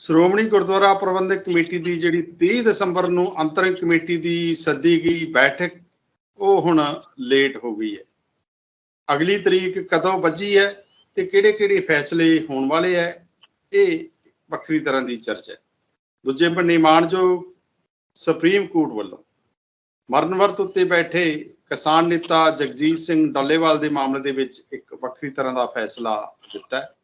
Shiromani Gurdwara Parbandhak committee ਦੀ ਜਿਹੜੀ 30 ਦਸੰਬਰ ਨੂੰ ਅੰਤਰਿਮ ਕਮੇਟੀ ਦੀ ਸੱਦੀ ਗਈ ਬੈਠਕ, ਉਹ ਹੁਣ ਲੇਟ ਹੋ ਗਈ ਹੈ। ਅਗਲੀ ਤਰੀਕ ਕਦੋਂ ਵੱਜੀ ਹੈ ਤੇ ਕਿਹੜੇ-ਕਿਹੜੇ ਫੈਸਲੇ ਹੋਣ ਵਾਲੇ ਹੈ, ਇਹ ਵੱਖਰੀ ਤਰ੍ਹਾਂ ਦੀ ਚਰਚਾ ਹੈ। ਦੂਜੇ ਬੰਨੇ ਮਾਨਯੋਗ ਸੁਪਰੀਮ ਕੋਰਟ ਵੱਲੋਂ ਮਰਨ ਵਰਤ ਉੱਤੇ ਬੈਠੇ ਕਿਸਾਨ ਨੇਤਾ ਜਗਜੀਤ ਸਿੰਘ ਡੱਲੇਵਾਲ ਦੇ ਮਾਮਲੇ ਦੇ ਵਿੱਚ ਇੱਕ ਵੱਖਰੀ ਤਰ੍ਹਾਂ ਦਾ ਫੈਸਲਾ ਦਿੱਤਾ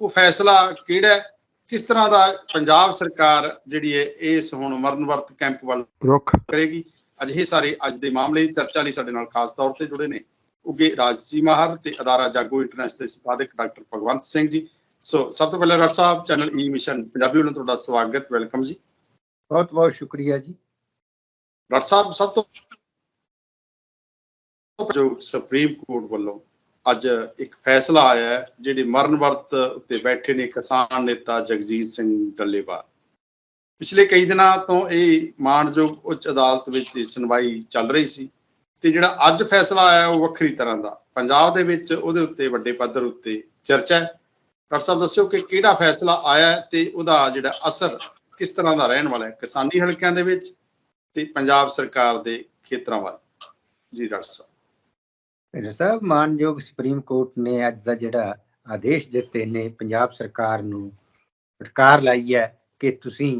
ਉਹ ਫੈਸਲਾ ਕਿਹੜਾ ਹੈ? ਕਿਸ ਤਰ੍ਹਾਂ ਦਾ ਪੰਜਾਬ ਸਰਕਾਰ ਜਿਹੜੀ ਹੈ ਇਸ ਹੁਣ ਮਰਨ ਵਰਤ ਕੈਂਪ ਵੱਲ ਰੁੱਖ। ਕਰੇਗੀ? ਅਜਿਹੇ ਸਾਰੇ ਅੱਜ ਦੇ ਮਾਮਲੇ ਚਰਚਾ ਲਈ ਸਾਡੇ ਨਾਲ ਖਾਸ ਤੌਰ ਤੇ ਜੁੜੇ ਨੇ ਉੱਗੇ ਰਾਜਸੀ ਮਾਹਰ ਤੇ ਅਦਾਰਾ ਜਾਗੋ ਇੰਟਰਨੈਸ਼ਨਲ ਦੇ ਸੰਪਾਦਕ ਡਾਕਟਰ ਭਗਵੰਤ ਸਿੰਘ ਜੀ। ਸੋ ਸਭ ਤੋਂ ਪਹਿਲਾਂ ਡਾਕਟਰ ਸਾਹਿਬ ਚੈਨਲ ਈ ਮਿਸ਼ਨ ਪੰਜਾਬੀ ਵੱਲੋਂ ਤੁਹਾਡਾ ਸਵਾਗਤ ਵੈਲਕਮ ਜੀ। ਬਹੁਤ ਬਹੁਤ ਸ਼ੁਕਰੀਆ ਜੀ। ਡਾਕਟਰ ਸਾਹਿਬ ਸਭ ਤੋਂ ਜੋ ਸੁਪਰੀਮ ਕੋਰਟ ਵੱਲੋਂ ਅੱਜ ਇੱਕ ਫੈਸਲਾ ਆਇਆ ਹੈ, ਜਿਹੜੇ ਮਰਨ ਵਰਤ ਉੱਤੇ ਬੈਠੇ ਨੇ ਕਿਸਾਨ ਨੇਤਾ ਜਗਜੀਤ ਸਿੰਘ ਡੱਲੇਵਾਲ। ਪਿਛਲੇ ਕਈ ਦਿਨਾਂ ਤੋਂ ਇਹ ਮਾਣਯੋਗ ਉੱਚ ਅਦਾਲਤ ਵਿੱਚ ਸੁਣਵਾਈ ਚੱਲ ਰਹੀ ਸੀ ਤੇ ਜਿਹੜਾ ਅੱਜ ਫੈਸਲਾ ਆਇਆ ਉਹ ਵੱਖਰੀ ਤਰ੍ਹਾਂ ਦਾ। ਪੰਜਾਬ ਦੇ ਵਿੱਚ ਉਹਦੇ ਉੱਤੇ ਵੱਡੇ ਪੱਧਰ ਉੱਤੇ ਚਰਚਾ ਹੈ। ਡਾਕਟਰ ਸਾਹਿਬ, ਦੱਸਿਓ ਕਿ ਕਿਹੜਾ ਫੈਸਲਾ ਆਇਆ ਹੈ ਤੇ ਉਹਦਾ ਜਿਹੜਾ ਅਸਰ ਕਿਸ ਤਰ੍ਹਾਂ ਦਾ ਰਹਿਣ ਵਾਲਾ ਹੈ ਕਿਸਾਨੀ ਹਲਕਿਆਂ ਦੇ ਵਿੱਚ ਤੇ ਪੰਜਾਬ ਸਰਕਾਰ ਦੇ ਖੇਤਰਾਂ ਵੱਲ? ਜੀ ਡਾਕਟਰ ਸਾਹਿਬ। ਮੇਰੇ ਸਾਹਿਬ, ਮਾਨਯੋਗ ਸੁਪਰੀਮ ਕੋਰਟ ਨੇ ਅੱਜ ਦਾ ਜਿਹੜਾ ਆਦੇਸ਼ ਦਿੱਤੇ ਨੇ, ਪੰਜਾਬ ਸਰਕਾਰ ਨੂੰ ਫਟਕਾਰ ਲਾਈ ਹੈ ਕਿ ਤੁਸੀਂ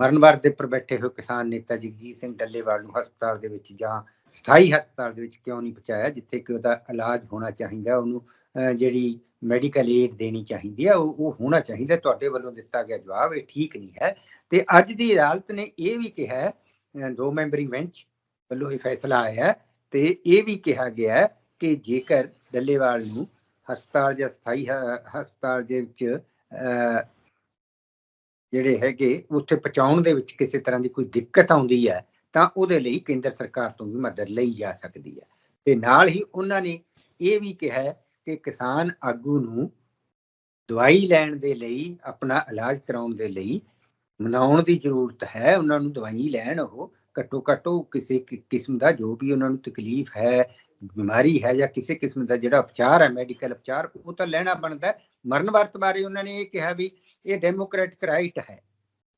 ਮਰਨ ਵਰਤ ਦੇ ਉੱਪਰ ਬੈਠੇ ਹੋਏ ਕਿਸਾਨ ਨੇਤਾ ਜਗਜੀਤ ਸਿੰਘ ਡੱਲੇਵਾਲ ਨੂੰ ਹਸਪਤਾਲ ਦੇ ਵਿੱਚ ਜਾਂ ਸਥਾਈ ਹਸਪਤਾਲ ਦੇ ਵਿੱਚ ਕਿਉਂ ਨਹੀਂ ਪਹੁੰਚਾਇਆ, ਜਿੱਥੇ ਕਿ ਉਹਦਾ ਇਲਾਜ ਹੋਣਾ ਚਾਹੀਦਾ, ਉਹਨੂੰ ਜਿਹੜੀ ਮੈਡੀਕਲ ਏਡ ਦੇਣੀ ਚਾਹੀਦੀ ਹੈ, ਉਹ ਉਹ ਹੋਣਾ ਚਾਹੀਦਾ, ਤੁਹਾਡੇ ਵੱਲੋਂ ਦਿੱਤਾ ਗਿਆ ਜਵਾਬ, ਇਹ ਠੀਕ ਨਹੀਂ ਹੈ। ਤੇ ਅੱਜ ਦੀ ਅਦਾਲਤ ਨੇ ਇਹ ਵੀ ਕਿਹਾ ਦੋ ਮੈਂਬਰੀ ਬੈਂਚ ਵੱਲੋਂ ਇਹ ਫੈਸਲਾ ਆਇਆ ਤੇ ਇਹ ਵੀ ਕਿਹਾ ਗਿਆ ਕਿ ਜੇਕਰ ਡੱਲੇਵਾਲ ਨੂੰ ਹਸਪਤਾਲ ਜਾਂ ਸਥਾਈ ਹਸਪਤਾਲ ਦੇ ਵਿੱਚ ਅਹ, ਜਿਹੜੇ ਹੈਗੇ ਉੱਥੇ ਪਹੁੰਚਾਉਣ ਦੇ ਵਿੱਚ ਕਿਸੇ ਤਰ੍ਹਾਂ ਦੀ ਕੋਈ ਦਿੱਕਤ ਆਉਂਦੀ ਹੈ ਤਾਂ ਉਹਦੇ ਲਈ ਕੇਂਦਰ ਸਰਕਾਰ ਤੋਂ ਵੀ ਮਦਦ ਲਈ ਜਾ ਸਕਦੀ ਹੈ। ਤੇ ਨਾਲ ਹੀ ਉਹਨਾਂ ਨੇ ਇਹ ਵੀ ਕਿਹਾ ਕਿ ਕਿਸਾਨ ਆਗੂ ਨੂੰ ਦਵਾਈ ਲੈਣ ਦੇ ਲਈ ਆਪਣਾ ਇਲਾਜ ਕਰਾਉਣ ਦੇ ਲਈ ਮਨਾਉਣ ਦੀ ਜ਼ਰੂਰਤ ਹੈ ਉਹਨਾਂ ਨੂੰ ਦਵਾਈ ਲੈਣ ਉਹ ਘੱਟੋ ਘੱਟ ਉਹ ਕਿਸੇ ਕਿਸਮ ਦਾ ਜੋ ਵੀ ਉਹਨਾਂ ਨੂੰ ਤਕਲੀਫ ਹੈ, ਬਿਮਾਰੀ ਹੈ ਜਾਂ ਕਿਸੇ ਕਿਸਮ ਦਾ ਜਿਹੜਾ ਉਪਚਾਰ ਹੈ, ਮੈਡੀਕਲ ਉਪਚਾਰ, ਉਹ ਤਾਂ ਲੈਣਾ ਬਣਦਾ ਮਰਨ ਵਰਤ ਬਾਰੇ ਉਹਨਾਂ ਨੇ ਇਹ ਕਿਹਾ ਵੀ ਇਹ ਡੈਮੋਕ੍ਰੈਟਿਕ ਰਾਈਟ ਹੈ।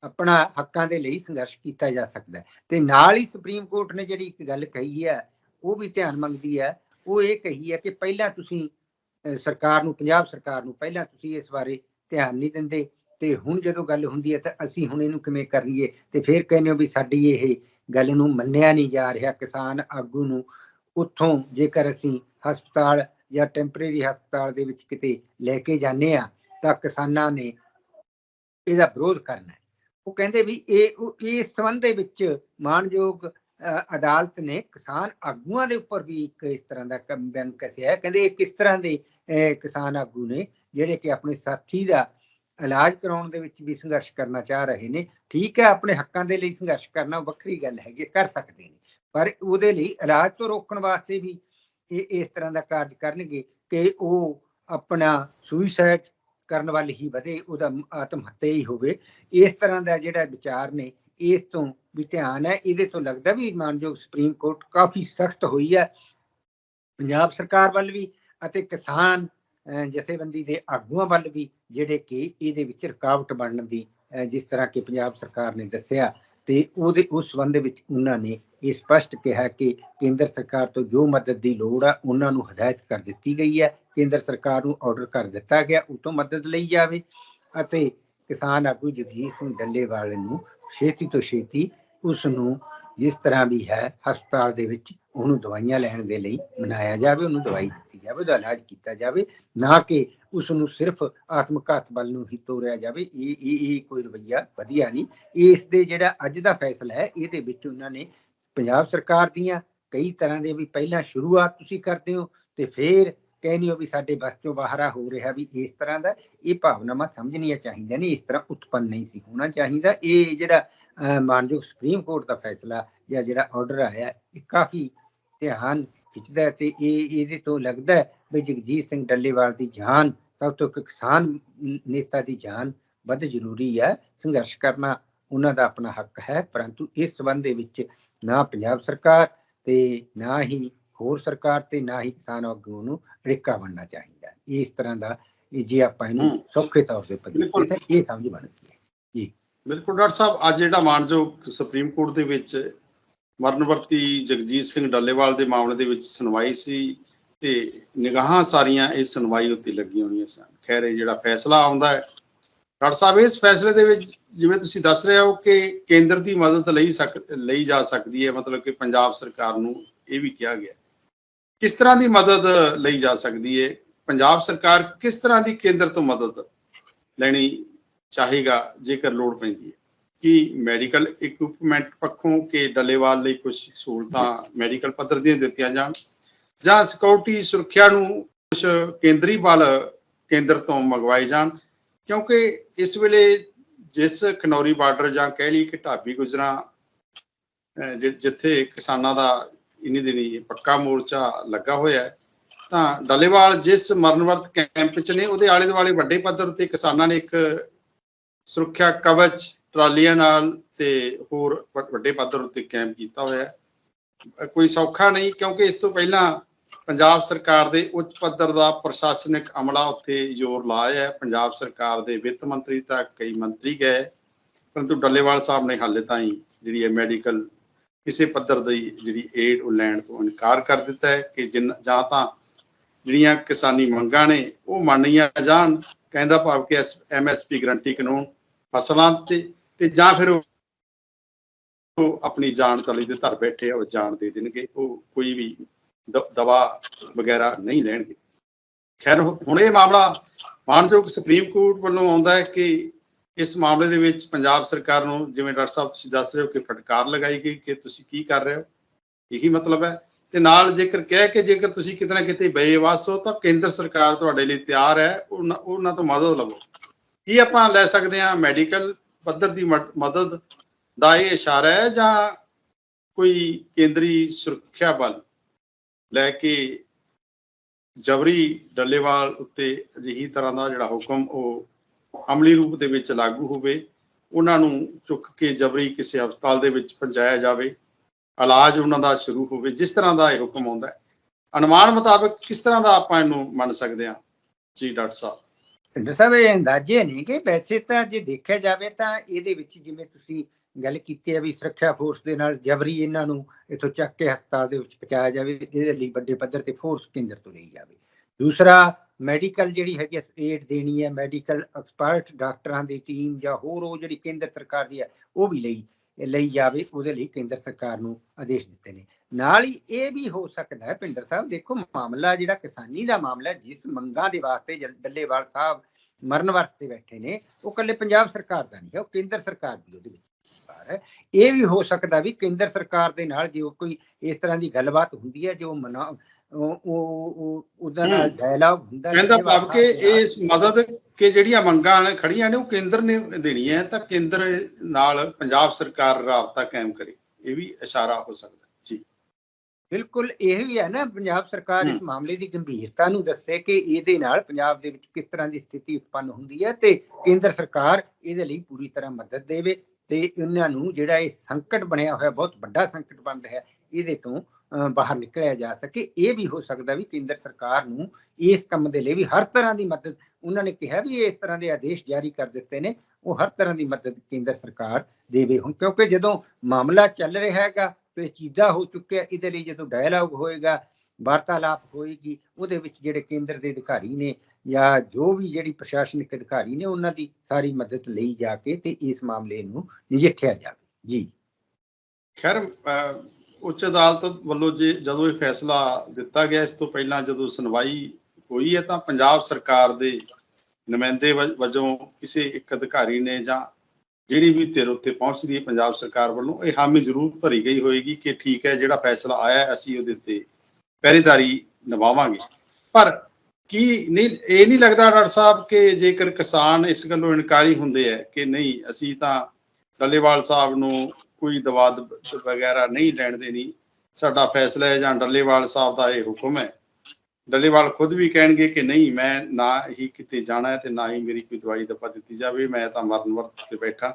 ਆਪਣਾ ਹੱਕਾਂ ਦੇ ਲਈ ਸੰਘਰਸ਼ ਕੀਤਾ ਜਾ ਸਕਦਾ ਤੇ ਨਾਲ ਹੀ ਸੁਪਰੀਮ ਕੋਰਟ ਨੇ ਜਿਹੜੀ ਇੱਕ ਗੱਲ ਕਹੀ ਹੈ, ਉਹ ਵੀ ਧਿਆਨ ਮੰਗਦੀ ਹੈ, ਉਹ ਇਹ ਕਹੀ ਹੈ ਕਿ ਪਹਿਲਾਂ ਤੁਸੀਂ ਸਰਕਾਰ ਨੂੰ, ਪੰਜਾਬ ਸਰਕਾਰ ਨੂੰ ਪਹਿਲਾਂ ਤੁਸੀਂ ਇਸ ਬਾਰੇ ਧਿਆਨ ਨਹੀਂ ਦਿੰਦੇ। ਤੇ ਹੁਣ ਜਦੋਂ ਗੱਲ ਹੁੰਦੀ ਹੈ ਤਾਂ ਅਸੀਂ ਹੁਣ ਇਹਨੂੰ ਕਿਵੇਂ ਕਰੀਏ ਤੇ ਫਿਰ ਕਹਿੰਦੇ ਹੋ ਵੀ ਸਾਡੀ ਇਹ ਗੱਲ ਨੂੰ ਮੰਨਿਆ ਨਹੀਂ ਜਾ ਰਿਹਾ ਕਿਸਾਨ ਆਗੂ ਨੂੰ ਉੱਥੋਂ ਜੇਕਰ ਅਸੀਂ ਹਸਪਤਾਲ ਜਾਂ ਟੈਂਪਰੇਰੀ ਹਸਪਤਾਲ ਦੇ ਵਿੱਚ ਕਿਤੇ ਲੈ ਕੇ ਜਾਂਦੇ ਆ ਤਾਂ ਕਿਸਾਨਾਂ ਨੇ ਇਹਦਾ ਵਿਰੋਧ ਕਰਨਾ ਉਹ ਕਹਿੰਦੇ ਵੀ ਇਹ ਇਸ ਸੰਬੰਧ ਦੇ ਵਿੱਚ ਮਾਨਯੋਗ ਅਦਾਲਤ ਨੇ ਕਿਸਾਨ ਆਗੂਆਂ ਦੇ ਉੱਪਰ ਵੀ ਇੱਕ ਇਸ ਤਰ੍ਹਾਂ ਦਾ ਕੰਮ ਬਿਆਨ ਕਹਿੰਦੇ ਇਹ ਕਿਸ ਤਰ੍ਹਾਂ ਦੇ ਅ, ਕਿਸਾਨ ਆਗੂ ਨੇ ਜਿਹੜੇ ਕਿ ਆਪਣੇ ਸਾਥੀ ਦਾ ਇਲਾਜ ਕਰਾਉਣ ਦੇ ਵਿੱਚ ਵੀ ਸੰਘਰਸ਼ ਕਰਨਾ ਚਾਹ ਰਹੇ ਨੇ। ਠੀਕ ਹੈ, ਆਪਣੇ ਹੱਕਾਂ ਦੇ ਲਈ ਸੰਘਰਸ਼ ਕਰਨਾ ਵੱਖਰੀ ਗੱਲ ਹੈਗੀ, ਕਰ ਸਕਦੇ ਨੇ। ਪਰ ਉਹਦੇ ਲਈ ਇਲਾਜ ਤੋਂ ਰੋਕਣ ਵਾਸਤੇ ਵੀ ਇਹ ਇਸ ਤਰ੍ਹਾਂ ਦਾ ਕਾਰਜ ਕਰਨਗੇ ਕਿ ਉਹ ਆਪਣਾ ਸੁਇਸਾਈਡ ਕਰਨ ਵੱਲ ਹੀ ਵਧੇ, ਉਹਦਾ ਆਤਮ ਹੱਤਿਆ ਹੀ ਹੋਵੇ। ਇਸ ਤਰ੍ਹਾਂ ਦਾ ਜਿਹੜਾ ਵਿਚਾਰ ਨੇ, ਇਸ ਤੋਂ ਵੀ ਧਿਆਨ ਹੈ। ਇਹਦੇ ਤੋਂ ਲੱਗਦਾ ਵੀ ਮਾਨਯੋਗ ਸੁਪਰੀਮ ਕੋਰਟ ਕਾਫੀ ਸਖਤ ਹੋਈ ਹੈ। ਪੰਜਾਬ ਸਰਕਾਰ ਵੱਲ ਵੀ ਅਤੇ ਕਿਸਾਨ ਜਥੇਬੰਦੀ ਦੇ ਆਗੂਆਂ ਵੱਲ ਵੀ ਜਿਹੜੇ ਕਿ ਇਹਦੇ ਵਿੱਚ ਰੁਕਾਵਟ ਬਣਨ ਦੀ ਜਿਸ ਤਰ੍ਹਾਂ ਕਿ ਪੰਜਾਬ ਸਰਕਾਰ ਨੇ ਦੱਸਿਆ ਤੇ ਉਹਦੇ, ਉਸ ਸੰਬੰਧ ਵਿੱਚ ਉਹਨਾਂ ਨੇ ਇਹ ਸਪਸ਼ਟ ਕਿਹਾ ਕਿ ਕੇਂਦਰ ਸਰਕਾਰ ਤੋਂ ਜੋ ਮਦਦ ਦੀ ਲੋੜ ਆ, ਉਹਨਾਂ ਨੂੰ ਹਦਾਇਤ ਕਰ ਦਿੱਤੀ ਗਈ ਹੈ। ਕੇਂਦਰ ਸਰਕਾਰ ਨੂੰ ਆਰਡਰ ਕਰ ਦਿੱਤਾ ਗਿਆ, ਉਹ ਤੋਂ ਮਦਦ ਲਈ ਜਾਵੇ ਅਤੇ ਕਿਸਾਨ ਆਗੂ ਜਗਜੀਤ ਸਿੰਘ ਡੱਲੇਵਾਲ ਨੂੰ ਛੇਤੀ ਤੋਂ ਛੇਤੀ ਉਸ ਨੂੰ ਜਿਸ ਤਰ੍ਹਾਂ ਵੀ ਹੈ, ਹਸਪਤਾਲ ਦੇ ਵਿੱਚ ਉਹਨੂੰ ਦਵਾਈਆਂ ਲੈਣ ਦੇ ਲਈ ਮਨਾਇਆ ਜਾਵੇ, ਉਹਨੂੰ ਦਵਾਈ ਦਿੱਤੀ ਜਾਵੇ, ਉਹਦਾ ਇਲਾਜ ਕੀਤਾ ਜਾਵੇ, ਨਾ ਕਿ ਉਸ ਨੂੰ ਸਿਰਫ ਆਤਮਘਾਤ ਵੱਲ ਨੂੰ ਹੀ ਤੋਰਿਆ ਜਾਵੇ। ਇਹ ਇਹ ਇਹ ਕੋਈ ਰਵਈਆ ਵਧੀਆ ਨਹੀਂ। ਇਸ ਦੇ ਜਿਹੜਾ ਅੱਜ ਦਾ ਫੈਸਲਾ ਹੈ, ਇਹਦੇ ਵਿੱਚ ਉਹਨਾਂ ਨੇ ਪੰਜਾਬ ਸਰਕਾਰ ਦੀਆਂ ਕਈ ਤਰ੍ਹਾਂ ਦੇ ਵੀ ਪਹਿਲਾਂ ਸ਼ੁਰੂਆਤ ਤੁਸੀਂ ਕਰਦੇ ਹੋ ਤੇ ਫਿਰ ਕਹਿੰਦੇ ਹੋ ਵੀ ਸਾਡੇ ਬਸ ਤੋਂ ਬਾਹਰਾ ਹੋ ਰਿਹਾ ਵੀ ਇਸ ਤਰ੍ਹਾਂ ਦਾ, ਇਹ ਭਾਵਨਾਵਾਂ ਸਮਝਣੀਆਂ ਚਾਹੀਦੀਆਂ ਨੇ, ਇਸ ਤਰ੍ਹਾਂ ਉਤਪੰਨ ਨਹੀਂ ਸੀ ਹੋਣਾ ਚਾਹੀਦਾ। ਇਹ ਜਿਹੜਾ ਮਾਨਯੋਗ ਸੁਪਰੀਮ ਕੋਰਟ ਦਾ ਫੈਸਲਾ ਜਾਂ ਜਿਹੜਾ ਆਰਡਰ ਆਇਆ, ਇਹ ਕਾਫੀ ਧਿਆਨ ਖਿੱਚਦਾ ਤੇ ਇਹ ਇਹਦੇ ਤੋਂ ਲੱਗਦਾ ਹੈ ਵੀ ਜਗਜੀਤ ਸਿੰਘ ਡੱਲੇਵਾਲ ਦੀ ਜਾਨ ਸਭ ਤੋਂ ਕਿਸਾਨ ਨੇਤਾ ਦੀ ਜਾਨ ਵੱਧ ਜ਼ਰੂਰੀ ਹੈ ਸੰਘਰਸ਼ ਕਰਨਾ ਉਹਨਾਂ ਦਾ ਆਪਣਾ ਹੱਕ ਹੈ ਪਰੰਤੂ ਇਸ ਸੰਬੰਧ ਦੇ ਵਿੱਚ ਨਾ ਪੰਜਾਬ ਸਰਕਾਰ ਤੇ ਨਾ ਹੀ ਹੋਰ ਸਰਕਾਰ ਤੇ ਨਾ ਹੀ ਕਿਸਾਨ ਆਗੂ ਨੂੰ ਅੜਿੱਕਾ ਬਣਨਾ ਚਾਹੀਦਾ। ਇਸ ਤਰ੍ਹਾਂ ਦਾ ਇਹ ਜੇ ਆਪਾਂ ਇਹਨੂੰ। ਸੌਖੇ ਤੌਰ ਤੇ ਬਿਲਕੁਲ। ਇਹ ਸਮਝ ਬਣਦੀ ਹੈ ਬਿਲਕੁਲ ਡਾਕਟਰ ਸਾਹਿਬ ਅੱਜ ਜਿਹੜਾ ਮਾਨਯੋਗ ਸੁਪਰੀਮ ਕੋਰਟ ਦੇ ਵਿੱਚ ਮਰਨਵਰਤੀ ਜਗਜੀਤ ਸਿੰਘ ਡੱਲੇਵਾਲ ਦੇ ਮਾਮਲੇ ਦੇ ਵਿੱਚ ਸੁਣਵਾਈ ਸੀ ਤੇ ਨਿਗਾਹਾਂ ਸਾਰੀਆਂ ਇਸ ਸੁਣਵਾਈ ਉੱਤੇ ਲੱਗੀਆਂ ਹੋਈਆਂ ਸਨ। ਖੈਰ, ਇਹ ਜਿਹੜਾ ਫੈਸਲਾ ਆਉਂਦਾ ਹੈ, ਡਾਕਟਰ ਸਾਹਿਬ, ਇਸ ਫੈਸਲੇ ਦੇ ਵਿੱਚ ਜਿਵੇਂ ਤੁਸੀਂ ਦੱਸ ਰਹੇ ਹੋ ਕਿ ਕੇਂਦਰ ਦੀ ਮਦਦ ਲਈ ਸਕ, ਲਈ ਜਾ ਸਕਦੀ ਹੈ, ਮਤਲਬ ਕਿ ਪੰਜਾਬ ਸਰਕਾਰ ਨੂੰ ਇਹ ਵੀ ਕਿਹਾ ਗਿਆ। ਕਿਸ ਤਰ੍ਹਾਂ ਦੀ ਮਦਦ ਲਈ ਜਾ ਸਕਦੀ ਹੈ? ਪੰਜਾਬ ਸਰਕਾਰ ਕਿਸ ਤਰ੍ਹਾਂ ਦੀ ਕੇਂਦਰ ਤੋਂ ਮਦਦ ਲੈਣੀ ਚਾਹੇਗਾ, ਜੇਕਰ ਲੋੜ ਪੈਂਦੀ ਹੈ? ਕਿ ਮੈਡੀਕਲ ਇਕਵਿਪਮੈਂਟ ਪੱਖੋਂ ਕਿ ਡੱਲੇਵਾਲ ਲਈ ਕੁਝ ਸਹੂਲਤਾਂ ਮੈਡੀਕਲ ਪੱਧਰ ਦੀਆਂ ਦਿੱਤੀਆਂ ਜਾਣ, ਜਾਂ ਸਿਕਿਉਰਿਟੀ ਸੁਰੱਖਿਆ ਨੂੰ ਕੁਝ ਕੇਂਦਰੀ ਬਲ ਕੇਂਦਰ ਤੋਂ ਮੰਗਵਾਏ ਜਾਣ, ਕਿਉਂਕਿ ਇਸ ਵੇਲੇ ਜਿਸ ਖਨੌਰੀ ਬਾਰਡਰ ਜਾਂ ਕਹਿ ਲਈ ਕਿ ਢਾਬੀ ਗੁਜਰਾਂ ਜਿੱਥੇ ਕਿਸਾਨਾਂ ਦਾ ਇਨੀ ਦਿਨੀ ਪੱਕਾ ਮੋਰਚਾ ਲੱਗਾ ਹੋਇਆ ਹੈ, ਤਾਂ ਡੱਲੇਵਾਲ ਜਿਸ ਮਰਨਵਰਤ ਕੈਂਪ 'ਚ ਨੇ, ਉਹਦੇ ਆਲੇ ਦੁਆਲੇ ਵੱਡੇ ਪੱਧਰ ਉੱਤੇ ਕਿਸਾਨਾਂ ਨੇ ਇੱਕ ਸੁਰੱਖਿਆ ਕਵਚ ਟਰਾਲੀਆਂ ਨਾਲ ਤੇ ਹੋਰ ਵੱਡੇ ਪੱਧਰ ਉੱਤੇ ਕੈਂਪ ਕੀਤਾ ਹੋਇਆ ਹੈ। ਕੋਈ ਸੌਖਾ ਨਹੀਂ ਕਿਉਂਕਿ ਇਸ ਤੋਂ ਪਹਿਲਾਂ ਪੰਜਾਬ ਸਰਕਾਰ ਦੇ ਉੱਚ ਪੱਧਰ ਦਾ ਪ੍ਰਸ਼ਾਸਨਿਕ ਅਮਲਾ ਉੱਥੇ ਜ਼ੋਰ ਲਾਇਆ ਹੈ। ਪੰਜਾਬ ਸਰਕਾਰ ਦੇ ਵਿੱਤ ਮੰਤਰੀ ਤੱਕ ਕਈ ਮੰਤਰੀ ਗਏ ਪਰੰਤੂ ਡੱਲੇਵਾਲ ਸਾਹਿਬ ਨੇ ਹਾਲੇ ਤਾਈਂ ਜਿਹੜੀ ਹੈ ਮੈਡੀਕਲ ਕਿਸੇ ਪੱਧਰ ਦੀ ਜਿਹੜੀ ਏਡ ਉਹ ਲੈਣ ਤੋਂ ਇਨਕਾਰ ਕਰ ਦਿੱਤਾ ਹੈ ਕਿ ਜਿੰਨ- ਜਾਂ ਤਾਂ ਜਿਹੜੀਆਂ ਕਿਸਾਨੀ ਮੰਗਾਂ ਨੇ ਉਹ ਮੰਨੀਆਂ ਜਾਣ। ਕਹਿੰਦਾ ਭਾਵ ਕਿ ਐਮਐਸਪੀ ਗਰੰਟੀ ਕਾਨੂੰਨ ਫਸਲਾਂ ਤੇ ਤੇ ਜਾਂ ਫਿਰ ਉਹ ਆਪਣੀ ਜਾਨ ਤਲੀ ਤੇ ਧਰ ਬੈਠੇ ਆ, ਉਹ ਜਾਨ ਦੇ ਦੇਣਗੇ, ਉਹ ਕੋਈ ਵੀ ਦਵਾ ਵਗੈਰਾ ਨਹੀਂ ਲੈਣਗੇ। ਖੈਰ ਹੁਣ ਇਹ ਮਾਮਲਾ ਮਾਨਯੋਗ ਸੁਪਰੀਮ ਕੋਰਟ ਵੱਲੋਂ ਆਉਂਦਾ ਹੈ ਕਿ ਇਸ ਮਾਮਲੇ ਦੇ ਵਿੱਚ ਪੰਜਾਬ ਸਰਕਾਰ ਨੂੰ ਜਿਵੇਂ ਡਾਕਟਰ ਸਾਹਿਬ ਤੁਸੀਂ ਦੱਸ ਰਹੇ ਹੋ ਕਿ ਫਟਕਾਰ ਲਗਾਈ ਗਈ, ਕਿ ਤੁਸੀਂ ਕੀ ਕਰ ਰਹੇ ਹੋ? ਇਹੀ ਮਤਲਬ ਹੈ। ਤੇ ਨਾਲ ਜੇਕਰ ਕਹਿ ਕੇ ਜੇਕਰ ਤੁਸੀਂ ਕਿਤੇ ਨਾ ਕਿਤੇ ਬੇਵਾਸ ਹੋ, ਤਾਂ ਕੇਂਦਰ ਸਰਕਾਰ ਤੁਹਾਡੇ ਲਈ ਤਿਆਰ ਹੈ। ਉਹਨਾਂ ਉਹਨਾਂ ਤੋਂ ਮਦਦ ਲਵੋ। ਕੀ ਆਪਾਂ ਲੈ ਸਕਦੇ ਹਾਂ ਮੈਡੀਕਲ ਪੱਧਰ ਦੀ ਮਦ- ਮਦਦ ਦਾ ਇਹ ਇਸ਼ਾਰਾ ਹੈ ਜਾਂ ਕੋਈ ਕੇਂਦਰੀ ਸੁਰੱਖਿਆ ਬਲ ਲੈ ਕੇ ਜਬਰੀ ਡੱਲੇਵਾਲ ਉੱਤੇ ਅਜਿਹੀ ਤਰ੍ਹਾਂ ਦਾ ਜਿਹੜਾ ਹੁਕਮ ਉਹ ਅਮਲੀ ਰੂਪ ਦੇ ਵਿੱਚ ਲਾਗੂ ਹੋਵੇ, ਉਹਨਾਂ ਨੂੰ ਚੁੱਕ ਕੇ ਜਬਰੀ ਕਿਸੇ ਹਸਪਤਾਲ ਦੇ ਵਿੱਚ ਪਹੁੰਚਾਇਆ ਜਾਵੇ, ਇਲਾਜ ਉਹਨਾਂ ਦਾ ਸ਼ੁਰੂ ਹੋਵੇ, ਜਿਸ ਤਰ੍ਹਾਂ ਦਾ ਇਹ ਹੁਕਮ ਆਉਂਦਾ ਹੈ। ਅਨੁਮਾਨ ਮੁਤਾਬਕ ਕਿਸ ਤਰ੍ਹਾਂ ਦਾ ਆਪਾਂ ਇਹਨੂੰ ਮੰਨ ਸਕਦੇ ਹਾਂ? ਜੀ, ਡਾਕਟਰ ਸਾਹਿਬ। ਪਿੰਡਰ ਸਾਹਿਬ, ਇਹ ਅੰਦਾਜ਼ੇ ਨੇ ਕਿ ਵੈਸੇ ਤਾਂ ਜੇ ਦੇਖਿਆ ਜਾਵੇ ਤਾਂ ਇਹਦੇ ਵਿੱਚ ਜਿਵੇਂ ਤੁਸੀਂ ਗੱਲ ਕੀਤੀ ਹੈ ਵੀ ਸੁਰੱਖਿਆ ਫੋਰਸ ਦੇ ਨਾਲ ਜਬਰੀ ਇਹਨਾਂ ਨੂੰ ਇਥੋਂ ਚੱਕ ਕੇ ਹਸਪਤਾਲ ਦੇ ਵਿੱਚ ਪਹੁੰਚਾਇਆ ਜਾਵੇ ਇਹਦੇ ਲਈ ਵੱਡੇ ਪੱਧਰ ਤੇ ਫੋਰਸ ਕੇਂਦਰ ਤੋਂ ਲਈ ਜਾਵੇ। ਦੂਸਰਾ, ਮੈਡੀਕਲ ਜਿਹੜੀ ਹੈਗੀ ਏਡ ਦੇਣੀ ਹੈ, ਮੈਡੀਕਲ ਐਕਸਪਰਟ ਡਾਕਟਰਾਂ ਦੀ ਟੀਮ ਜਾਂ ਹੋਰ ਉਹ ਜਿਹੜੀ ਕੇਂਦਰ ਸਰਕਾਰ ਦੀ ਹੈ ਉਹ ਵੀ ਲਈ ਲਈ ਜਾਵੇ, ਉਹਦੇ ਲਈ ਕੇਂਦਰ ਸਰਕਾਰ ਨੂੰ ਆਦੇਸ਼ ਦਿੱਤੇ ਨੇ। ਨਾਲ ਹੀ ਇਹ ਵੀ ਹੋ ਸਕਦਾ ਹੈ ਪਿੰਡਰ ਸਾਹਿਬ, ਦੇਖੋ ਮਾਮਲਾ ਜਿਹੜਾ ਕਿਸਾਨੀ ਦਾ ਮਾਮਲਾ ਜਿਸ ਮੰਗਾਂ ਦੇ ਵਾਸਤੇ ਡੱਲੇਵਾਲ ਸਾਹਿਬ ਮਰਨ ਵਰਤ ਤੇ ਬੈਠੇ ਨੇ, ਉਹ ਕੱਲੇ ਪੰਜਾਬ ਸਰਕਾਰ ਦਾ ਨਹੀਂ ਹੈ, ਉਹ ਕੇਂਦਰ ਸਰਕਾਰ ਵੀ ਉਹਦੇ ਵਿੱਚ ਹੈ। ਇਹ ਵੀ ਹੋ ਸਕਦਾ ਵੀ ਕੇਂਦਰ ਸਰਕਾਰ ਦੇ ਨਾਲ ਜੇ ਕੋਈ ਇਸ ਤਰ੍ਹਾਂ ਦੀ ਗੱਲਬਾਤ ਹੁੰਦੀ ਹੈ, ਜੋ ਮਨਾ ਉਹ ਉਹ- ਉਹ ਉਹਦਾ ਨਾਲ। ਡਾਇਲਾਗ ਹੁੰਦਾ ਕਹਿੰਦਾ ਭਾਵ ਕਿ। ਇਸ ਮਦਦ ਕਿ ਜਿਹੜੀਆਂ ਮੰਗਾਂ ਨੇ ਖੜੀਆਂ ਨੇ ਉਹ ਕੇਂਦਰ ਨੇ ਦੇਣੀਆਂ ਹੈ ਤਾਂ ਕੇਂਦਰ ਨਾਲ ਪੰਜਾਬ ਸਰਕਾਰ ਰਾਬਤਾ ਕਾਇਮ ਕਰੇ ਇਹ ਵੀ ਇਸ਼ਾਰਾ ਹੋ ਸਕਦਾ ਹੈ। ਜੀ ਬਿਲਕੁਲ ਇਹ ਵੀ ਹੈ ਨਾ ਪੰਜਾਬ ਸਰਕਾਰ ਇਸ ਹਮ। ਮਾਮਲੇ ਦੀ ਗੰਭੀਰਤਾ ਨੂੰ ਦੱਸੇ ਕਿ ਇਹਦੇ ਨਾਲ ਪੰਜਾਬ ਦੇ ਵਿੱਚ ਕਿਸ ਤਰ੍ਹਾਂ ਦੀ ਸਥਿਤੀ ਉਤਪੰਨ ਹੁੰਦੀ ਹੈ ਤੇ ਕੇਂਦਰ ਸਰਕਾਰ ਇਹਦੇ ਲਈ ਪੂਰੀ ਤਰ੍ਹਾਂ ਮਦਦ ਦੇਵੇ ਤੇ ਉਹਨਾਂ ਨੂੰ ਜਿਹੜਾ ਇਹ ਸੰਕਟ ਬਣਿਆ ਹੋਇਆ ਬਹੁਤ ਵੱਡਾ ਸੰਕਟ ਬਣ ਰਿਹਾ ਹੈ, ਇਹਦੇ ਤੋਂ ਬਾਹਰ ਨਿਕਲਿਆ ਜਾ ਸਕੇ। ਇਹ ਵੀ ਹੋ ਸਕਦਾ ਵੀ ਕੇਂਦਰ ਸਰਕਾਰ ਨੂੰ ਇਸ ਕੰਮ ਦੇ ਲਈ ਵੀ ਹਰ ਤਰ੍ਹਾਂ ਦੀ ਮਦਦ, ਉਹਨਾਂ ਨੇ ਕਿਹਾ ਵੀ ਇਸ ਤਰ੍ਹਾਂ ਦੇ ਆਦੇਸ਼ ਜਾਰੀ ਕਰ ਦਿੱਤੇ ਨੇ, ਉਹ ਹਰ ਤਰ੍ਹਾਂ ਦੀ ਮਦਦ ਕੇਂਦਰ ਸਰਕਾਰ ਦੇਵੇ ਹੁਣ। ਕਿਉਂਕਿ ਜਦੋਂ ਮਾਮਲਾ ਚੱਲ ਰਿਹਾ ਹੈਗਾ, ਪੇਚੀਦਾ ਹੋ ਚੁੱਕਿਆ, ਇਹਦੇ ਲਈ ਜਦੋਂ ਡਾਇਲਾਗ ਹੋਏਗਾ, ਵਾਰਤਾਲਾਪ ਹੋਏਗੀ, ਉਹਦੇ ਵਿੱਚ ਜਿਹੜੇ ਕੇਂਦਰ ਦੇ ਅਧਿਕਾਰੀ ਨੇ ਜਾਂ ਜੋ ਵੀ ਜਿਹੜੀ ਪ੍ਰਸ਼ਾਸਨਿਕ ਅਧਿਕਾਰੀ ਨੇ, ਉਹਨਾਂ ਦੀ ਸਾਰੀ ਮਦਦ ਲਈ ਜਾ ਕੇ ਤੇ ਇਸ ਮਾਮਲੇ ਨੂੰ ਨਜਿੱਠਿਆ ਜਾਵੇ। ਜੀ। ਖੈਰ ਉੱਚ ਅਦਾਲਤ ਵੱਲੋਂ ਜੇ ਜਦੋਂ ਇਹ ਫੈਸਲਾ ਦਿੱਤਾ ਗਿਆ, ਇਸ ਤੋਂ ਪਹਿਲਾਂ ਜਦੋਂ ਸੁਣਵਾਈ ਹੋਈ ਹੈ ਤਾਂ ਪੰਜਾਬ ਸਰਕਾਰ ਦੇ ਨੁਮਾਇੰਦੇ ਵਜੋਂ ਕਿਸੇ ਇੱਕ ਅਧਿਕਾਰੀ ਨੇ ਜਾਂ ਜਿਹੜੀ ਵੀ ਧਿਰ ਉੱਤੇ ਪਹੁੰਚਦੀ ਹੈ ਪੰਜਾਬ ਸਰਕਾਰ ਵੱਲੋਂ, ਇਹ ਹਾਮੀ ਜ਼ਰੂਰ ਭਰੀ ਗਈ ਹੋਏਗੀ ਕਿ ਠੀਕ ਹੈ, ਜਿਹੜਾ ਫੈਸਲਾ ਆਇਆ ਅਸੀਂ ਉਹਦੇ ਤੇ ਪਹਿਰੇਦਾਰੀ ਨਿਭਾਵਾਂਗੇ। ਪਰ ਕੀ ਨਹੀਂ, ਇਹ ਨਹੀਂ ਲੱਗਦਾ ਡਾਕਟਰ ਸਾਹਿਬ ਕਿ ਜੇਕਰ ਕਿਸਾਨ ਇਸ ਗੱਲੋਂ ਇਨਕਾਰੀ ਹੁੰਦੇ ਹੈ ਕਿ ਨਹੀਂ, ਅਸੀਂ ਤਾਂ ਡੱਲੇਵਾਲ ਸਾਹਿਬ ਨੂੰ ਕੋਈ ਦਵਾ ਵਗੈਰਾ ਨਹੀਂ ਲੈਣ ਦੇਣੀ। ਸਾਡਾ ਫੈਸਲਾ ਹੈ, ਜਾਂ ਡੱਲੇਵਾਲ ਸਾਹਿਬ ਦਾ ਇਹ ਹੁਕਮ ਹੈ। ਡੱਲੇਵਾਲ ਖੁਦ ਵੀ ਕਹਿਣਗੇ ਕਿ ਨਹੀਂ, ਮੈਂ ਨਾ ਹੀ ਕਿਤੇ ਜਾਣਾ ਹੈ ਤੇ ਨਾ ਹੀ ਮੇਰੀ ਕੋਈ ਦਵਾਈ ਦੱਪਾ ਦਿੱਤੀ ਜਾਵੇ। ਮੈਂ ਤਾਂ ਮਰਨ ਵਰਤ ਤੇ ਬੈਠਾ,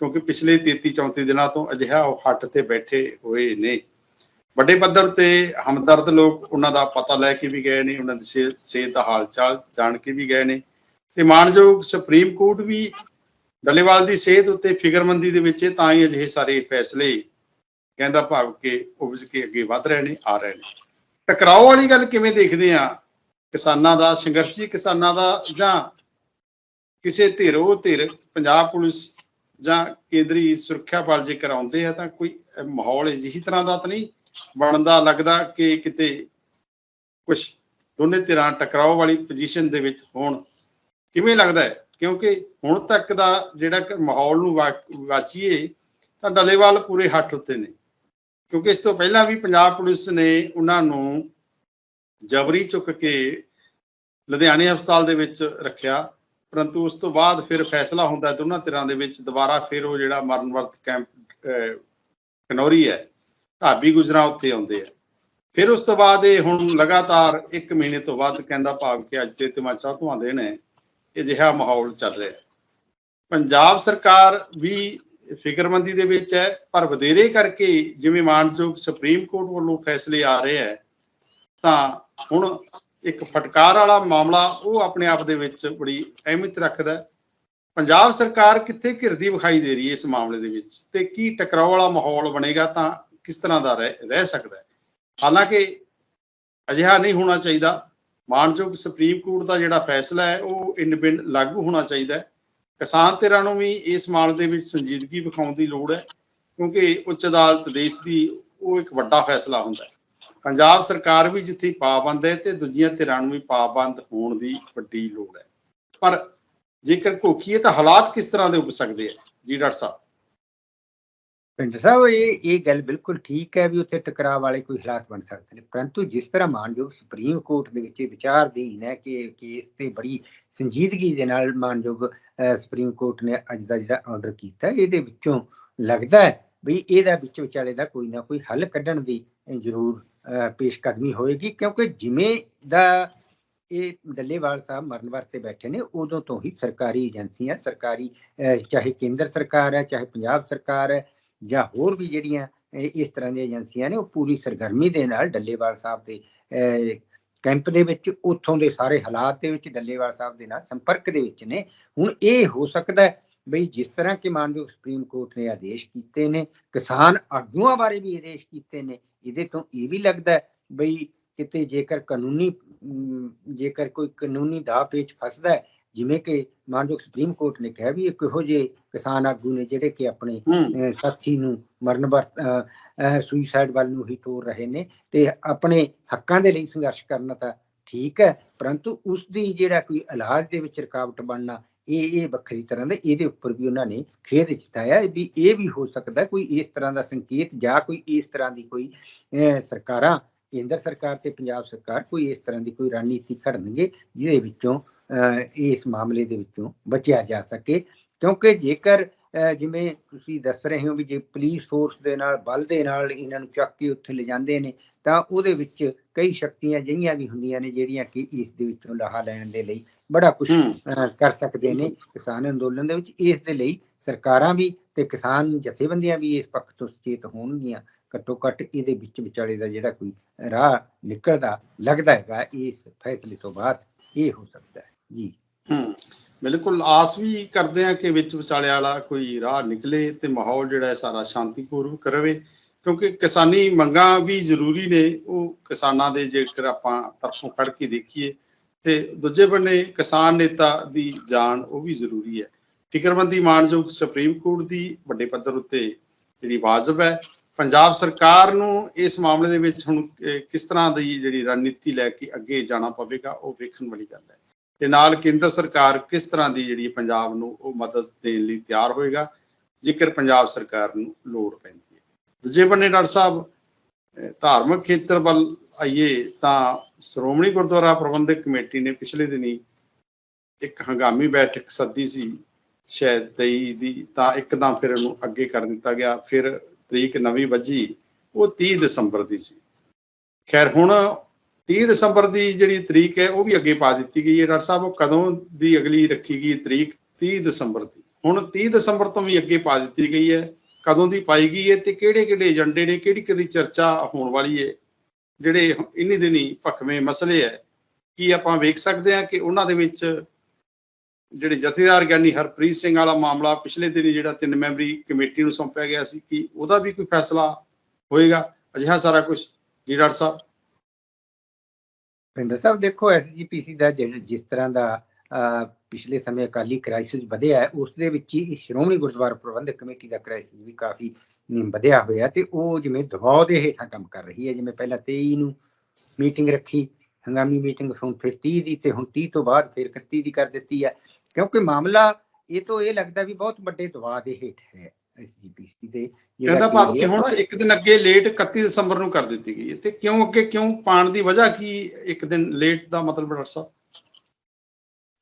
ਕਿਉਂਕਿ ਪਿਛਲੇ 33 34 ਦਿਨਾਂ ਤੋਂ ਅਜਿਹਾ ਉਹ ਹੱਟ ਤੇ ਬੈਠੇ ਹੋਏ ਨੇ। ਵੱਡੇ ਪੱਧਰ ਤੇ ਹਮਦਰਦ ਲੋਕ ਉਹਨਾਂ ਦਾ ਪਤਾ ਲੈ ਕੇ ਵੀ ਗਏ ਨੇ, ਉਹਨਾਂ ਦੀ ਸਿਹਤ ਸਿਹਤ ਦਾ ਹਾਲ ਚਾਲ ਜਾਣ ਕੇ ਵੀ ਗਏ ਨੇ। ਤੇ ਮਾਨਯੋਗ ਸੁਪਰੀਮ ਕੋਰਟ ਵੀ ਡੱਲੇਵਾਲ ਦੀ ਸਿਹਤ ਉੱਤੇ ਫਿਕਰਮੰਦੀ ਦੇ ਵਿੱਚ ਤਾਂ ਹੀ ਅਜਿਹੇ ਸਾਰੇ ਫੈਸਲੇ ਕਹਿੰਦਾ ਭਾਵ ਕਿ ਉਪਜ ਕੇ ਅੱਗੇ ਵਧ ਰਹੇ ਨੇ, ਆ ਰਹੇ ਨੇ। ਟਕਰਾਓ ਵਾਲੀ ਗੱਲ ਕਿਵੇਂ ਦੇਖਦੇ ਆ? ਕਿਸਾਨਾਂ ਦਾ, ਸੰਘਰਸ਼ੀ ਕਿਸਾਨਾਂ ਦਾ ਜਾਂ ਕਿਸੇ ਧਿਰ ਉਹ ਧਿਰ ਪੰਜਾਬ ਪੁਲਿਸ ਜਾਂ ਕੇਂਦਰੀ ਸੁਰੱਖਿਆ ਬਲ ਜੇਕਰ ਆਉਂਦੇ ਆ, ਤਾਂ ਕੋਈ ਮਾਹੌਲ ਇਸੇ ਤਰ੍ਹਾਂ ਦਾ ਤਾਂ ਨਹੀਂ ਬਣਦਾ ਲੱਗਦਾ ਕਿ ਕਿਤੇ ਕੁਝ ਦੋਨੇ ਧਿਰਾਂ ਟਕਰਾਓ ਵਾਲੀ ਪੋਜੀਸ਼ਨ ਦੇ ਵਿੱਚ ਹੋਣ। ਕਿਵੇਂ ਲੱਗਦਾ ਹੈ? ਕਿਉਂਕਿ ਹੁਣ ਤੱਕ ਦਾ ਜਿਹੜਾ ਮਾਹੌਲ ਨੂੰ ਵਾਚੀਏ ਤਾਂ ਡੱਲੇਵਾਲ ਪੂਰੇ ਹੱਥ ਉੱਤੇ ਨੇ। ਕਿਉਂਕਿ ਇਸ ਤੋਂ ਪਹਿਲਾਂ ਵੀ ਪੰਜਾਬ ਪੁਲਿਸ ਨੇ ਉਹਨਾਂ ਨੂੰ ਜਬਰੀ ਚੁੱਕ ਕੇ ਲੁਧਿਆਣੇ ਹਸਪਤਾਲ ਦੇ ਵਿੱਚ ਰੱਖਿਆ। ਪਰੰਤੂ ਉਸ ਤੋਂ ਬਾਅਦ ਫਿਰ ਫੈਸਲਾ ਹੁੰਦਾ ਦੋਨਾਂ ਧਿਰਾਂ ਦੇ ਵਿੱਚ ਦੁਬਾਰਾ ਫਿਰ ਉਹ ਜਿਹੜਾ ਮਰਨ ਵਰਤ ਕੈਂਪ ਅਹ, ਕਨੌਰੀ ਹੈ ਢਾਬੀ ਗੁਜਰਾ ਉੱਥੇ ਆਉਂਦੇ ਆ। ਫਿਰ ਉਸ ਤੋਂ ਬਾਅਦ ਇਹ ਹੁਣ ਲਗਾਤਾਰ 1 ਮਹੀਨੇ ਤੋਂ ਵੱਧ ਕਹਿੰਦਾ ਭਾਵ ਕਿ ਅੱਜ ਤੇ ਤਮਾਚਾ ਧਵਾਉਂਦੇ ਦਿਨ ਹੈ ਅਜਿਹਾ ਮਾਹੌਲ ਚੱਲ ਰਿਹਾ ਪੰਜਾਬ ਸਰਕਾਰ ਵੀ ਫਿਕਰਮੰਦੀ ਦੇ ਵਿੱਚ ਹੈ, ਪਰ ਵਧੇਰੇ ਕਰਕੇ ਜਿਵੇਂ ਮਾਨਯੋਗ ਸੁਪਰੀਮ ਕੋਰਟ ਵੱਲੋਂ ਫੈਸਲੇ ਆ ਰਹੇ ਹੈ, ਤਾਂ ਹੁਣ ਇੱਕ ਫਟਕਾਰ ਵਾਲਾ ਮਾਮਲਾ ਉਹ ਆਪਣੇ ਆਪ ਦੇ ਵਿੱਚ ਬੜੀ ਅਹਿਮੀਅਤ ਰੱਖਦਾ ਪੰਜਾਬ ਸਰਕਾਰ ਕਿੱਥੇ ਘਿਰਦੀ ਵਿਖਾਈ ਦੇ ਰਹੀ ਹੈ ਇਸ ਮਾਮਲੇ ਦੇ ਵਿੱਚ ਤੇ ਕੀ ਟਕਰਾਅ ਵਾਲਾ ਮਾਹੌਲ ਬਣੇਗਾ ਤਾਂ ਕਿਸ ਤਰ੍ਹਾਂ ਦਾ ਰਹਿ ਰਹਿ ਸਕਦਾ ਹੈ। ਹਾਲਾਂਕਿ ਅਜਿਹਾ ਨਹੀਂ ਹੋਣਾ ਚਾਹੀਦਾ। ਮਾਨਯੋਗ ਸੁਪਰੀਮ ਕੋਰਟ ਦਾ ਜਿਹੜਾ ਫੈਸਲਾ ਹੈ, ਉਹ ਇੰਡਿਪੈਂਡ ਲਾਗੂ ਹੋਣਾ ਚਾਹੀਦਾ ਹੈ। ਕਿਸਾਨ ਧਿਰਾਂ ਨੂੰ ਵੀ ਇਸ ਮਾਮਲੇ ਦੇ ਵਿੱਚ ਸੰਜੀਦਗੀ ਵਿਖਾਉਣ ਦੀ ਲੋੜ ਹੈ, ਕਿਉਂਕਿ ਉੱਚ ਅਦਾਲਤ ਦੇਸ਼ ਦੀ ਉਹ ਇੱਕ ਵੱਡਾ ਫੈਸਲਾ ਹੁੰਦਾ ਹੈ। ਪੰਜਾਬ ਸਰਕਾਰ ਵੀ ਜਿੱਥੇ ਪਾਬੰਦ ਹੈ, ਤੇ ਦੂਜੀਆਂ ਧਿਰਾਂ ਨੂੰ ਵੀ ਪਾਬੰਦ ਹੋਣ ਦੀ ਵੱਡੀ ਲੋੜ ਹੈ। ਪਰ ਜੇਕਰ ਘੋਖੀਏ ਤਾਂ ਹਾਲਾਤ ਕਿਸ ਤਰ੍ਹਾਂ ਦੇ ਉੱਭ ਸਕਦੇ ਆ ਜੀ ਡਾਕਟਰ ਸਾਹਿਬ? ਪਿੰਡ ਸਾਹਿਬ, ਇਹ ਇਹ ਗੱਲ ਬਿਲਕੁਲ ਠੀਕ ਹੈ ਵੀ ਉੱਥੇ ਟਕਰਾਅ ਵਾਲੇ ਕੋਈ ਹਾਲਾਤ ਬਣ ਸਕਦੇ ਨੇ। ਪਰੰਤੂ ਜਿਸ ਤਰ੍ਹਾਂ ਮਾਨਯੋਗ ਸੁਪਰੀਮ ਕੋਰਟ ਦੇ ਵਿੱਚ ਇਹ ਵਿਚਾਰਧੀਨ ਹੈ ਕਿ ਕੇਸ ਤੇ ਬੜੀ ਸੰਜੀਦਗੀ ਦੇ ਨਾਲ ਮਾਨਯੋਗ ਸੁਪਰੀਮ ਕੋਰਟ ਨੇ ਅੱਜ ਦਾ ਜਿਹੜਾ ਆਰਡਰ ਕੀਤਾ, ਇਹਦੇ ਵਿੱਚੋਂ ਲੱਗਦਾ ਹੈ ਵੀ ਇਹਦਾ ਵਿੱਚ ਵਿਚਾਲੇ ਦਾ ਕੋਈ ਨਾ ਕੋਈ ਹੱਲ ਕੱਢਣ ਦੀ ਜ਼ਰੂਰ ਪੇਸ਼ਕਦਮੀ ਹੋਏਗੀ, ਕਿਉਂਕਿ ਜਿਵੇਂ ਦਾ ਇਹ ਡੱਲੇਵਾਲ ਸਾਹਿਬ ਮਰਨ ਵਰਤੇ ਬੈਠੇ ਨੇ, ਉਦੋਂ ਤੋਂ ਹੀ ਸਰਕਾਰੀ ਏਜੰਸੀਆਂ, ਸਰਕਾਰੀ ਚਾਹੇ ਕੇਂਦਰ ਸਰਕਾਰ ਹੈ, ਚਾਹੇ ਪੰਜਾਬ ਸਰਕਾਰ ਹੈ ਜਾਂ ਹੋਰ ਵੀ ਜਿਹੜੀਆਂ ਇਸ ਤਰ੍ਹਾਂ ਦੀਆਂ ਏਜੰਸੀਆਂ ਨੇ, ਉਹ ਪੂਰੀ ਸਰਗਰਮੀ ਦੇ ਨਾਲ ਡੱਲੇਵਾਲ ਸਾਹਿਬ ਦੇ ਕੈਂਪ ਦੇ ਵਿੱਚ, ਉੱਥੋਂ ਦੇ ਸਾਰੇ ਹਾਲਾਤ ਦੇ ਵਿੱਚ ਡੱਲੇਵਾਲ ਸਾਹਿਬ ਦੇ ਨਾਲ ਸੰਪਰਕ ਦੇ ਵਿੱਚ ਨੇ। ਹੁਣ ਇਹ ਹੋ ਸਕਦਾ ਹੈ ਬਈ ਜਿਸ ਤਰ੍ਹਾਂ ਕਿ ਮਾਨਯੋਗ ਸੁਪਰੀਮ ਕੋਰਟ ਨੇ ਆਦੇਸ਼ ਕੀਤੇ ਨੇ, ਕਿਸਾਨ ਆਗੂਆਂ ਬਾਰੇ ਵੀ ਆਦੇਸ਼ ਕੀਤੇ ਨੇ, ਇਹਦੇ ਤੋਂ ਇਹ ਵੀ ਲੱਗਦਾ ਹੈ ਬਈ ਕਿਤੇ ਜੇਕਰ ਕਾਨੂੰਨੀ ਜੇਕਰ ਕੋਈ ਕਾਨੂੰਨੀ ਦਾਅ ਪੇਚ ਫਸਦਾ ਹੈ ਜਿਵੇਂ ਕਿ ਮਾਨਯੋਗ ਸੁਪਰੀਮ ਕੋਰਟ ਨੇ ਕਿਹਾ ਵੀ ਇਹ ਕਿਹੋ ਜਿਹੇ ਕਿਸਾਨ ਆਗੂ ਨੇ ਜਿਹੜੇ ਕਿ ਆਪਣੇ ਸਾਥੀ ਨੂੰ ਮਰਨ ਵਰਤ ਸੁਈਸਾਈਡ ਵੱਲ ਨੂੰ ਹੀ ਤੋਰ ਰਹੇ ਨੇ ਤੇ ਆਪਣੇ ਹੱਕਾਂ ਦੇ ਲਈ ਸੰਘਰਸ਼ ਕਰਨਾ ਤਾਂ ਠੀਕ ਹੈ ਪਰੰਤੂ ਉਸ ਦੀ ਜਿਹੜਾ ਕੋਈ ਇਲਾਜ ਦੇ ਵਿੱਚ ਰੁਕਾਵਟ ਬਣਨਾ ਇਹ ਇਹ ਵੱਖਰੀ ਤਰ੍ਹਾਂ ਦਾ ਇਹਦੇ ਉੱਪਰ ਵੀ ਉਹਨਾਂ ਨੇ ਖੇਦ ਜਤਾਇਆ ਵੀ ਇਹ ਵੀ ਹੋ ਸਕਦਾ ਕੋਈ ਇਸ ਤਰ੍ਹਾਂ ਦਾ ਸੰਕੇਤ ਜਾਂ ਕੋਈ ਇਸ ਤਰ੍ਹਾਂ ਦੀ ਕੋਈ ਸਰਕਾਰਾਂ ਕੇਂਦਰ ਸਰਕਾਰ ਤੇ ਪੰਜਾਬ ਸਰਕਾਰ ਕੋਈ ਇਸ ਤਰ੍ਹਾਂ ਦੀ ਕੋਈ ਰਣਨੀਤੀ ਘੜਨਗੇ ਜਿਹਦੇ ਵਿੱਚੋਂ ਇਸ ਮਾਮਲੇ ਦੇ ਵਿੱਚੋਂ ਬਚਿਆ ਜਾ ਸਕੇ। ਕਿਉਂਕਿ ਜੇਕਰ ਜਿਵੇਂ ਤੁਸੀਂ ਦੱਸ ਰਹੇ ਹੋ ਵੀ ਜੇ ਪੁਲਿਸ ਫੋਰਸ ਦੇ ਨਾਲ ਬਲ ਦੇ ਨਾਲ ਇਹਨਾਂ ਨੂੰ ਚੱਕ ਕੇ ਉੱਥੇ ਲਿਜਾਂਦੇ ਨੇ ਤਾਂ ਉਹਦੇ ਵਿੱਚ ਕਈ ਸ਼ਕਤੀਆਂ ਜਿਹੀਆਂ ਵੀ ਹੁੰਦੀਆਂ ਨੇ ਜਿਹੜੀਆਂ ਕਿ ਇਸ ਦੇ ਵਿੱਚੋਂ ਲਾਹਾ ਲੈਣ ਦੇ ਲਈ ਬੜਾ ਕੁਝ ਕਰ ਸਕਦੇ ਨੇ। ਕਿਸਾਨ ਅੰਦੋਲਨ ਦੇ ਵਿੱਚ ਇਸ ਦੇ ਲਈ ਸਰਕਾਰਾਂ ਵੀ ਤੇ ਕਿਸਾਨ ਜਥੇਬੰਦੀਆਂ ਵੀ ਇਸ ਪੱਖ ਤੋਂ ਸੁਚੇਤ ਹੋਣਗੀਆਂ। ਘੱਟੋ ਘੱਟ ਇਹਦੇ ਵਿੱਚ ਵਿਚਾਲੇ ਦਾ ਜਿਹੜਾ ਕੋਈ ਰਾਹ ਨਿਕਲਦਾ ਲੱਗਦਾ ਹੈਗਾ ਇਸ ਫੈਸਲੇ ਤੋਂ ਬਾਅਦ ਇਹ ਹੋ ਸਕਦਾ ਹੈ। ਜੀ। ਹੂੰ। ਬਿਲਕੁਲ ਆਸ ਵੀ ਕਰਦੇ ਆ ਕਿ ਵਿੱਚ ਵਿਚਾਲੇ ਵਾਲਾ ਕੋਈ ਰਾਹ ਨਿਕਲੇ ਤੇ ਮਾਹੌਲ ਜਿਹੜਾ ਹੈ ਸਾਰਾ ਸ਼ਾਂਤੀਪੂਰਵਕ ਰਹੇ ਕਿਉਂਕਿ ਕਿਸਾਨੀ ਮੰਗਾਂ ਵੀ ਜ਼ਰੂਰੀ ਨੇ। ਉਹ ਕਿਸਾਨਾਂ ਦੇ ਜੇਕਰ ਆਪਾਂ ਤਰਫੋਂ ਖੜ ਕੇ ਦੇਖੀਏ ਤੇ ਦੂਜੇ ਬੰਨੇ ਕਿਸਾਨ ਨੇਤਾ ਦੀ ਜਾਨ ਉਹ ਵੀ ਜ਼ਰੂਰੀ ਹੈ। ਫਿਕਰਮੰਦੀ ਮਾਨਯੋਗ ਸੁਪਰੀਮ ਕੋਰਟ ਦੀ ਵੱਡੇ ਪੱਧਰ ਉੱਤੇ ਜਿਹੜੀ ਵਾਜਬ ਹੈ। ਪੰਜਾਬ ਸਰਕਾਰ ਨੂੰ ਇਸ ਮਾਮਲੇ ਦੇ ਵਿੱਚ ਹੁਣ ਕਿਸ ਤਰ੍ਹਾਂ ਦੀ ਜਿਹੜੀ ਰਣਨੀਤੀ ਲੈ ਕੇ ਅੱਗੇ ਜਾਣਾ ਪਵੇਗਾ, ਉਹ ਵੇਖਣ ਵਾਲੀ ਗੱਲ ਹੈ। ਤੇ ਨਾਲ ਕੇਂਦਰ ਸਰਕਾਰ ਕਿਸ ਤਰ੍ਹਾਂ ਦੀ ਜਿਹੜੀ ਪੰਜਾਬ ਨੂੰ ਉਹ ਮਦਦ ਦੇਣ ਲਈ ਤਿਆਰ ਹੋਏਗਾ? ਜੇਕਰ ਪੰਜਾਬ ਸਰਕਾਰ ਨੂੰ ਲੋੜ ਪੈਂਦੀ ਹੈ। ਦੂਜੇ ਬੰਨੇ ਡਾਕਟਰ ਸਾਹਿਬ ਧਾਰਮਿਕ ਖੇਤਰ ਵੱਲ ਆਈਏ ਤਾਂ ਸ਼੍ਰੋਮਣੀ ਗੁਰਦੁਆਰਾ ਪ੍ਰਬੰਧਕ ਕਮੇਟੀ ਨੇ ਪਿਛਲੇ ਦਿਨੀ ਇੱਕ ਹੰਗਾਮੀ ਬੈਠਕ ਸੱਦੀ ਸੀ। ਸ਼ਾਇਦ 23 ਦੀ ਤਾਂ ਇੱਕਦਮ ਫਿਰ ਉਹਨੂੰ ਅੱਗੇ ਕਰ ਦਿੱਤਾ ਗਿਆ। ਫਿਰ ਤਰੀਕ ਨਵੀਂ ਵੱਜੀ। ਉਹ 30 ਦਸੰਬਰ ਦੀ ਸੀ। ਖੈਰ, ਹੁਣ 30 ਦਸੰਬਰ ਦੀ ਜਿਹੜੀ ਤਰੀਕ ਹੈ, ਉਹ ਵੀ ਅੱਗੇ ਪਾ ਦਿੱਤੀ ਗਈ ਹੈ ਡਾਕਟਰ ਸਾਹਿਬ। ਉਹ ਕਦੋਂ ਦੀ ਅਗਲੀ ਰੱਖੀ ਗਈ ਤਰੀਕ? 30 ਦਸੰਬਰ ਦੀ। ਹੁਣ 30 ਦਸੰਬਰ ਤੋਂ ਵੀ ਅੱਗੇ ਪਾ ਦਿੱਤੀ ਗਈ ਹੈ। ਕਦੋਂ ਦੀ ਪਾਈ ਗਈ ਹੈ ਤੇ ਕਿਹੜੇ ਕਿਹੜੇ ਏਜੰਡੇ ਨੇ ਕਿਹੜੀ ਕਿਹੜੀ ਚਰਚਾ ਹੋਣ ਵਾਲੀ ਹੈ? ਜਿਹੜੇ ਇਨੀ ਦਿਨੀ ਭਖਵੇਂ ਮਸਲੇ ਹੈ, ਕੀ ਆਪਾਂ ਵੇਖ ਸਕਦੇ ਹਾਂ ਕਿ ਉਹਨਾਂ ਦੇ ਵਿੱਚ ਜਿਹੜੇ ਜਥੇਦਾਰ ਗਿਆਨੀ ਹਰਪ੍ਰੀਤ ਸਿੰਘ ਵਾਲਾ ਮਾਮਲਾ ਪਿਛਲੇ ਦਿਨੀ ਜਿਹੜਾ ਤਿੰਨ ਮੈਂਬਰੀ ਕਮੇਟੀ ਨੂੰ ਸੌਂਪਿਆ ਗਿਆ ਸੀ, ਕਿ ਉਹਦਾ ਵੀ ਕੋਈ ਫੈਸਲਾ ਹੋਏਗਾ? ਅਜਿਹਾ ਸਾਰਾ ਕੁਝ ਜੀ ਡਾਕਟਰ ਸਾਹਿਬ। ਭਿੰਦਰ ਸਾਹਿਬ, ਦੇਖੋ ਐਸਜੀਪੀਸੀ ਦਾ ਜਿਸ ਤਰ੍ਹਾਂ ਦਾ ਪਿਛਲੇ ਸਮੇਂ ਅਕਾਲੀ ਕ੍ਰਾਈਸਿਸ ਵਧਿਆ ਹੈ, ਉਸ ਦੇ ਵਿੱਚ ਹੀ ਸ਼੍ਰੋਮਣੀ ਗੁਰਦੁਆਰਾ ਪ੍ਰਬੰਧਕ ਕਮੇਟੀ ਦਾ ਕ੍ਰਾਈਸਿਸ ਵੀ ਕਾਫੀ ਵਧਿਆ ਹੋਇਆ ਤੇ ਉਹ ਜਿਵੇਂ ਦਬਾਅ ਦੇ ਹੇਠਾਂ ਕੰਮ ਕਰ ਰਹੀ ਹੈ, ਜਿਵੇਂ ਪਹਿਲਾਂ 23 ਨੂੰ ਮੀਟਿੰਗ ਰੱਖੀ, ਹੰਗਾਮੀ ਮੀਟਿੰਗ ਹੁਣ ਫਿਰ 30 ਦੀ ਤੇ ਹੁਣ 30 ਤੋਂ ਬਾਅਦ ਫਿਰ 31 ਦੀ ਕਰ ਦਿੱਤੀ ਹੈ, ਕਿਉਂਕਿ ਮਾਮਲਾ ਇਹ ਤੋਂ ਇਹ ਲੱਗਦਾ ਵੀ ਬਹੁਤ ਵੱਡੇ ਦਬਾਅ ਦੇ ਹੇਠ ਹੈ। ਐਸਜੀਪੀਸੀ ਦੇ ਕਹਿੰਦਾ ਭਾਵ ਕਿ ਹੁਣ ਇੱਕ ਦਿਨ ਅੱਗੇ ਲੇਟ 31 ਦਸੰਬਰ ਨੂੰ ਕਰ ਦਿੱਤੀ ਗਈ ਹੈ। ਤੇ ਕਿਉਂ ਅੱਗੇ ਕਿਉਂ ਪਾਣ ਦੀ ਵਜ੍ਹਾ ਕੀ ਇੱਕ ਦਿਨ ਲੇਟ ਦਾ ਮਤਲਬ ਡਾਕਟਰ ਸਾਹਿਬ?